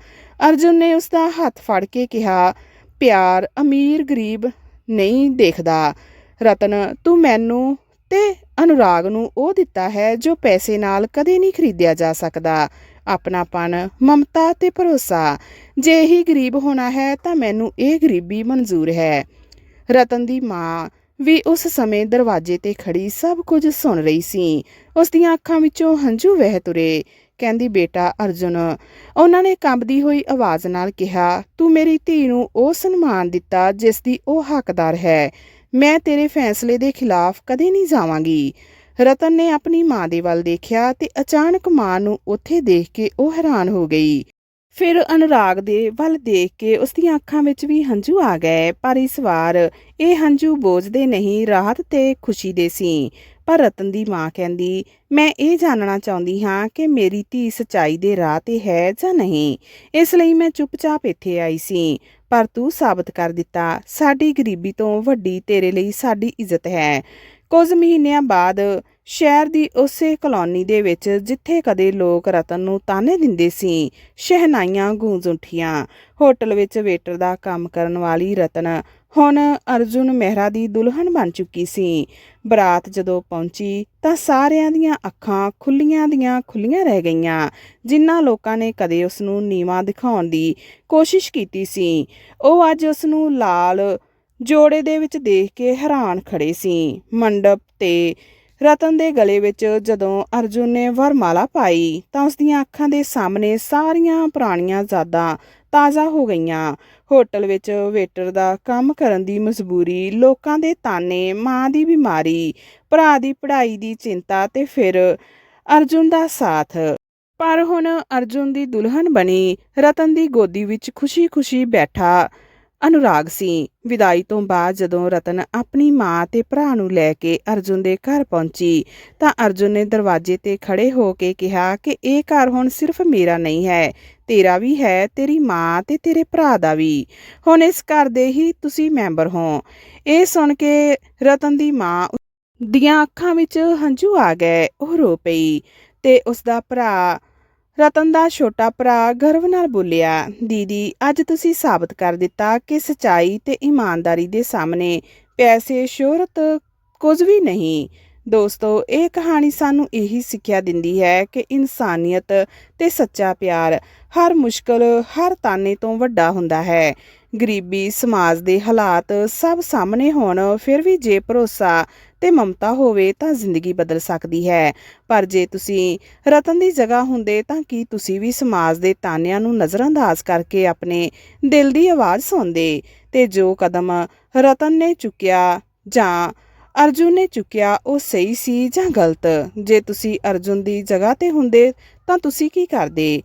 S1: ਅਰਜੁਨ ਨੇ ਉਸ ਦਾ ਹੱਥ ਫੜ ਕੇ ਕਿਹਾ, ਪਿਆਰ, ਅਮੀਰ, ਗਰੀਬ ਨਹੀਂ ਦੇਖਦਾ। ਰਤਨ, ਤੂੰ ਮੈਨੂੰ ਤੇ ਅਨੁਰਾਗ ਨੂੰ ਉਹ ਦਿੱਤਾ ਹੈ ਜੋ ਪੈਸੇ ਨਾਲ ਕਦੇ ਨਹੀਂ ਖਰੀਦਿਆ ਜਾ ਸਕਦਾ। ਆਪਣਾਪਨ, ਮਮਤਾ ਤੇ ਭਰੋਸਾ। ਜੇ ਹੀ ਗਰੀਬ ਹੋਣਾ ਹੈ ਤਾਂ ਮੈਨੂੰ ਇਹ ਗਰੀਬੀ ਮਨਜ਼ੂਰ ਹੈ। ਰਤਨ ਦੀ ਮਾਂ ਵੀ ਉਸ ਸਮੇਂ ਦਰਵਾਜ਼ੇ ਤੇ ਖੜੀ ਸਭ ਕੁਝ ਸੁਣ ਰਹੀ ਸੀ। ਉਸ ਦੀਆਂ ਅੱਖਾਂ ਵਿੱਚੋਂ ਹੰਝੂ ਵਹਿ ਤੁਰੇ। ਕਹਿੰਦੀ, ਬੇਟਾ ਅਰਜੁਨ, ਉਹਨਾਂ ਨੇ ਕੰਬਦੀ ਹੋਈ ਆਵਾਜ਼ ਨਾਲ ਕਿਹਾ, ਤੂੰ ਮੇਰੀ ਧੀ ਨੂੰ ਉਹ ਸਨਮਾਨ ਦਿੱਤਾ ਜਿਸ ਦੀ ਉਹ ਹੱਕਦਾਰ ਹੈ। ਮੈਂ ਤੇਰੇ ਫੈਸਲੇ ਦੇ ਖਿਲਾਫ ਕਦੇ ਨਹੀਂ ਜਾਵਾਂਗੀ। ਰਤਨ ਨੇ ਆਪਣੀ ਮਾਂ ਦੇ ਵੱਲ ਦੇਖਿਆ ਤੇ ਅਚਾਨਕ ਮਾਂ ਨੂੰ ਉੱਥੇ ਦੇਖ ਕੇ ਉਹ ਹੈਰਾਨ ਹੋ ਗਈ। ਫਿਰ ਅਨੁਰਾਗ ਦੇ ਵੱਲ ਦੇਖ ਕੇ ਉਸ ਦੀਆਂ ਅੱਖਾਂ ਵਿੱਚ ਵੀ ਹੰਝੂ ਆ ਗਏ, ਪਰ ਇਸ ਵਾਰ ਇਹ ਹੰਝੂ ਬੋਝਦੇ ਨਹੀਂ, ਰਾਹਤ ਤੇ ਖੁਸ਼ੀ ਦੇ ਸੀ। ਪਰ ਰਤਨ ਦੀ ਮਾਂ ਕਹਿੰਦੀ, ਮੈਂ ਇਹ ਜਾਣਨਾ ਚਾਹੁੰਦੀ ਹਾਂ ਕਿ ਮੇਰੀ ਧੀ ਸਚਾਈ ਦੇ ਰਾਹ ਤੇ ਹੈ ਜਾਂ ਨਹੀਂ। ਇਸ ਲਈ ਮੈਂ ਚੁੱਪਚਾਪ ਇੱਥੇ ਆਈ ਸੀ। ਪਰ ਤੂੰ ਸਾਬਤ ਕਰ ਦਿੱਤਾ, ਸਾਡੀ ਗਰੀਬੀ ਤੋਂ ਵੱਡੀ ਤੇਰੇ ਲਈ ਸਾਡੀ ਇੱਜ਼ਤ ਹੈ। ਕੁਝ ਮਹੀਨਿਆਂ ਬਾਅਦ ਸ਼ਹਿਰ ਦੀ ਉਸੇ ਕਲੋਨੀ ਦੇ ਵਿੱਚ ਜਿੱਥੇ ਕਦੇ ਲੋਕ ਰਤਨ ਨੂੰ ਤਾਨੇ ਦਿੰਦੇ ਸੀ, ਸ਼ਹਿਨਾਈਆਂ ਗੂੰਜ ਉੱਠੀਆਂ। ਹੋਟਲ ਵਿੱਚ ਵੇਟਰ ਦਾ ਕੰਮ ਕਰਨ ਵਾਲੀ ਰਤਨ ਹੁਣ ਅਰਜੁਨ ਮਹਿਰਾ ਦੀ ਦੁਲਹਨ ਬਣ ਚੁੱਕੀ ਸੀ। ਬਰਾਤ ਜਦੋਂ ਪਹੁੰਚੀ ਤਾਂ ਸਾਰਿਆਂ ਦੀਆਂ ਅੱਖਾਂ ਖੁੱਲੀਆਂ ਦੀਆਂ ਖੁੱਲੀਆਂ ਰਹਿ ਗਈਆਂ, ਜਿਨ੍ਹਾਂ ਲੋਕਾਂ ਨੇ ਕਦੇ ਉਸ ਨੂੰ ਨੀਵਾਂ ਦਿਖਾਉਣ ਦੀ ਕੋਸ਼ਿਸ਼ ਕੀਤੀ ਸੀ। ਉਹ ਅੱਜ ਉਸ ਨੂੰ ਲਾਲ ਜੋੜੇ ਦੇ ਵਿੱਚ ਦੇਖ ਕੇ ਹੈਰਾਨ ਖੜੇ ਸੀ। ਮੰਡਪ ਤੇ ਰਤਨ ਦੇ ਗਲੇ ਵਿੱਚ ਜਦੋਂ ਅਰਜੁਨ ਨੇ ਵਰਮਾਲਾ ਪਾਈ, ਤਾਂ ਉਸ ਦੀਆਂ ਅੱਖਾਂ ਦੇ ਸਾਹਮਣੇ ਸਾਰੀਆਂ ਪੁਰਾਣੀਆਂ ਯਾਦਾਂ ਤਾਜ਼ਾ ਹੋ ਗਈਆਂ। ਹੋਟਲ ਵਿੱਚ ਵੇਟਰ ਦਾ ਕੰਮ ਕਰਨ ਦੀ ਮਜਬੂਰੀ, ਲੋਕਾਂ ਦੇ ਤਾਨੇ, ਮਾਂ ਦੀ ਬਿਮਾਰੀ, ਭਰਾ ਦੀ ਪੜ੍ਹਾਈ ਦੀ ਚਿੰਤਾ ਤੇ ਫਿਰ ਅਰਜੁਨ ਦਾ ਸਾਥ। ਪਰ ਹੁਣ ਅਰਜੁਨ ਦੀ ਦੁਲਹਨ ਬਣੀ, ਰਤਨ ਦੀ ਗੋਦੀ ਵਿੱਚ ਖੁਸ਼ੀ-ਖੁਸ਼ੀ ਬੈਠਾ। ਅਨੁਰਾਗ ਸੀ। ਵਿਦਾਈ ਤੋਂ ਬਾਅਦ ਜਦੋਂ ਰਤਨ ਆਪਣੀ ਮਾਂ ਤੇ ਭਰਾ ਨੂੰ ਲੈ ਕੇ ਅਰਜੁਨ ਦੇ ਘਰ ਪਹੁੰਚੀ, ਤਾਂ ਅਰਜੁਨ ਨੇ ਦਰਵਾਜ਼ੇ ਤੇ ਖੜੇ ਹੋ ਕੇ ਕਿਹਾ ਕਿ ਇਹ ਘਰ ਹੁਣ ਸਿਰਫ ਮੇਰਾ ਨਹੀਂ ਹੈ, ਤੇਰਾ ਵੀ ਹੈ, ਤੇਰੀ ਮਾਂ ਤੇ ਤੇਰੇ ਭਰਾ ਦਾ ਵੀ। ਹੁਣ ਇਸ ਘਰ ਦੇ ਹੀ ਤੁਸੀਂ ਮੈਂਬਰ ਹੋ। ਇਹ ਸੁਣ ਕੇ ਰਤਨ ਦੀ ਮਾਂ ਦੀਆਂ ਅੱਖਾਂ ਵਿੱਚ ਹੰਝੂ ਆ ਗਏ, ਉਹ ਰੋ ਪਈ ਤੇ ਉਸ ਦਾ ਭਰਾ ਰਤਨ ਦਾ ਛੋਟਾ ਭਰਾ ਗਰਵ ਨਾਲ ਬੋਲਿਆ, ਦੀਦੀ, ਅੱਜ ਤੁਸੀਂ ਸਾਬਤ ਕਰ ਦਿੱਤਾ ਕਿ ਸਚਾਈ ਤੇ ਇਮਾਨਦਾਰੀ ਦੇ ਸਾਹਮਣੇ ਪੈਸੇ, ਸ਼ੋਹਰਤ ਕੁਝ ਵੀ ਨਹੀਂ। ਦੋਸਤੋ, ਇਹ ਕਹਾਣੀ ਸਾਨੂੰ ਇਹੀ ਸਿੱਖਿਆ ਦਿੰਦੀ ਹੈ ਕਿ ਇਨਸਾਨੀਅਤ ਤੇ ਸੱਚਾ ਪਿਆਰ ਹਰ ਮੁਸ਼ਕਲ, ਹਰ ਤਾਨੇ ਤੋਂ ਵੱਡਾ ਹੁੰਦਾ ਹੈ। ਗਰੀਬੀ ਸਮਾਜ ਦੇ ਹਾਲਾਤ ਸਭ ਸਾਹਮਣੇ ਹੋਣ, ਫਿਰ ਵੀ ਜੇ ਭਰੋਸਾ ਤੇ ਮਮਤਾ ਹੋਵੇ ਤਾਂ ਜ਼ਿੰਦਗੀ ਬਦਲ ਸਕਦੀ ਹੈ। ਪਰ ਜੇ ਤੁਸੀਂ ਰਤਨ ਦੀ ਜਗ੍ਹਾ ਹੁੰਦੇ ਤਾਂ ਕੀ ਤੁਸੀਂ ਵੀ ਸਮਾਜ ਦੇ ਤਾਨਿਆਂ ਨੂੰ ਨਜ਼ਰਅੰਦਾਜ਼ ਕਰਕੇ ਆਪਣੇ ਦਿਲ ਦੀ ਆਵਾਜ਼ ਸੁਣਦੇ? ਤੇ ਜੋ ਕਦਮ ਰਤਨ ਨੇ ਚੁੱਕਿਆ ਜਾਂ ਅਰਜੁਨ ਨੇ ਚੁੱਕਿਆ ਉਹ ਸਹੀ ਸੀ ਜਾਂ ਗਲਤ? ਜੇ ਤੁਸੀਂ ਅਰਜੁਨ ਦੀ ਜਗ੍ਹਾ ਤੇ ਹੁੰਦੇ ਤਾਂ ਤੁਸੀਂ ਕੀ ਕਰਦੇ?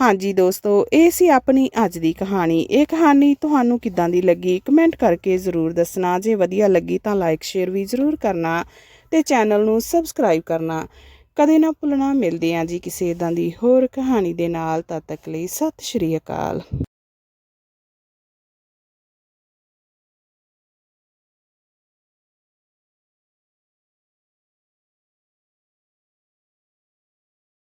S1: ਹਾਂਜੀ ਦੋਸਤੋ, ਇਹ ਸੀ ਆਪਣੀ ਅੱਜ ਦੀ ਕਹਾਣੀ। ਇਹ ਕਹਾਣੀ ਤੁਹਾਨੂੰ ਕਿੱਦਾਂ ਦੀ ਲੱਗੀ? ਕਮੈਂਟ ਕਰਕੇ ਜ਼ਰੂਰ ਦੱਸਣਾ। ਜੇ ਵਧੀਆ ਲੱਗੀ ਤਾਂ ਲਾਈਕ, ਸ਼ੇਅਰ ਵੀ ਜ਼ਰੂਰ ਕਰਨਾ ਤੇ ਚੈਨਲ ਨੂੰ ਸਬਸਕ੍ਰਾਈਬ ਕਰਨਾ। ਕਦੇ ਨਾ ਭੁੱਲਣਾ। ਮਿਲਦੇ ਆਂ ਜੀ ਕਿਸੇ ਇਦਾਂ ਦੀ ਹੋਰ ਕਹਾਣੀ ਦੇ ਨਾਲ। ਤਦ ਤੱਕ ਲਈ ਸਤਿ ਸ਼੍ਰੀ ਅਕਾਲ।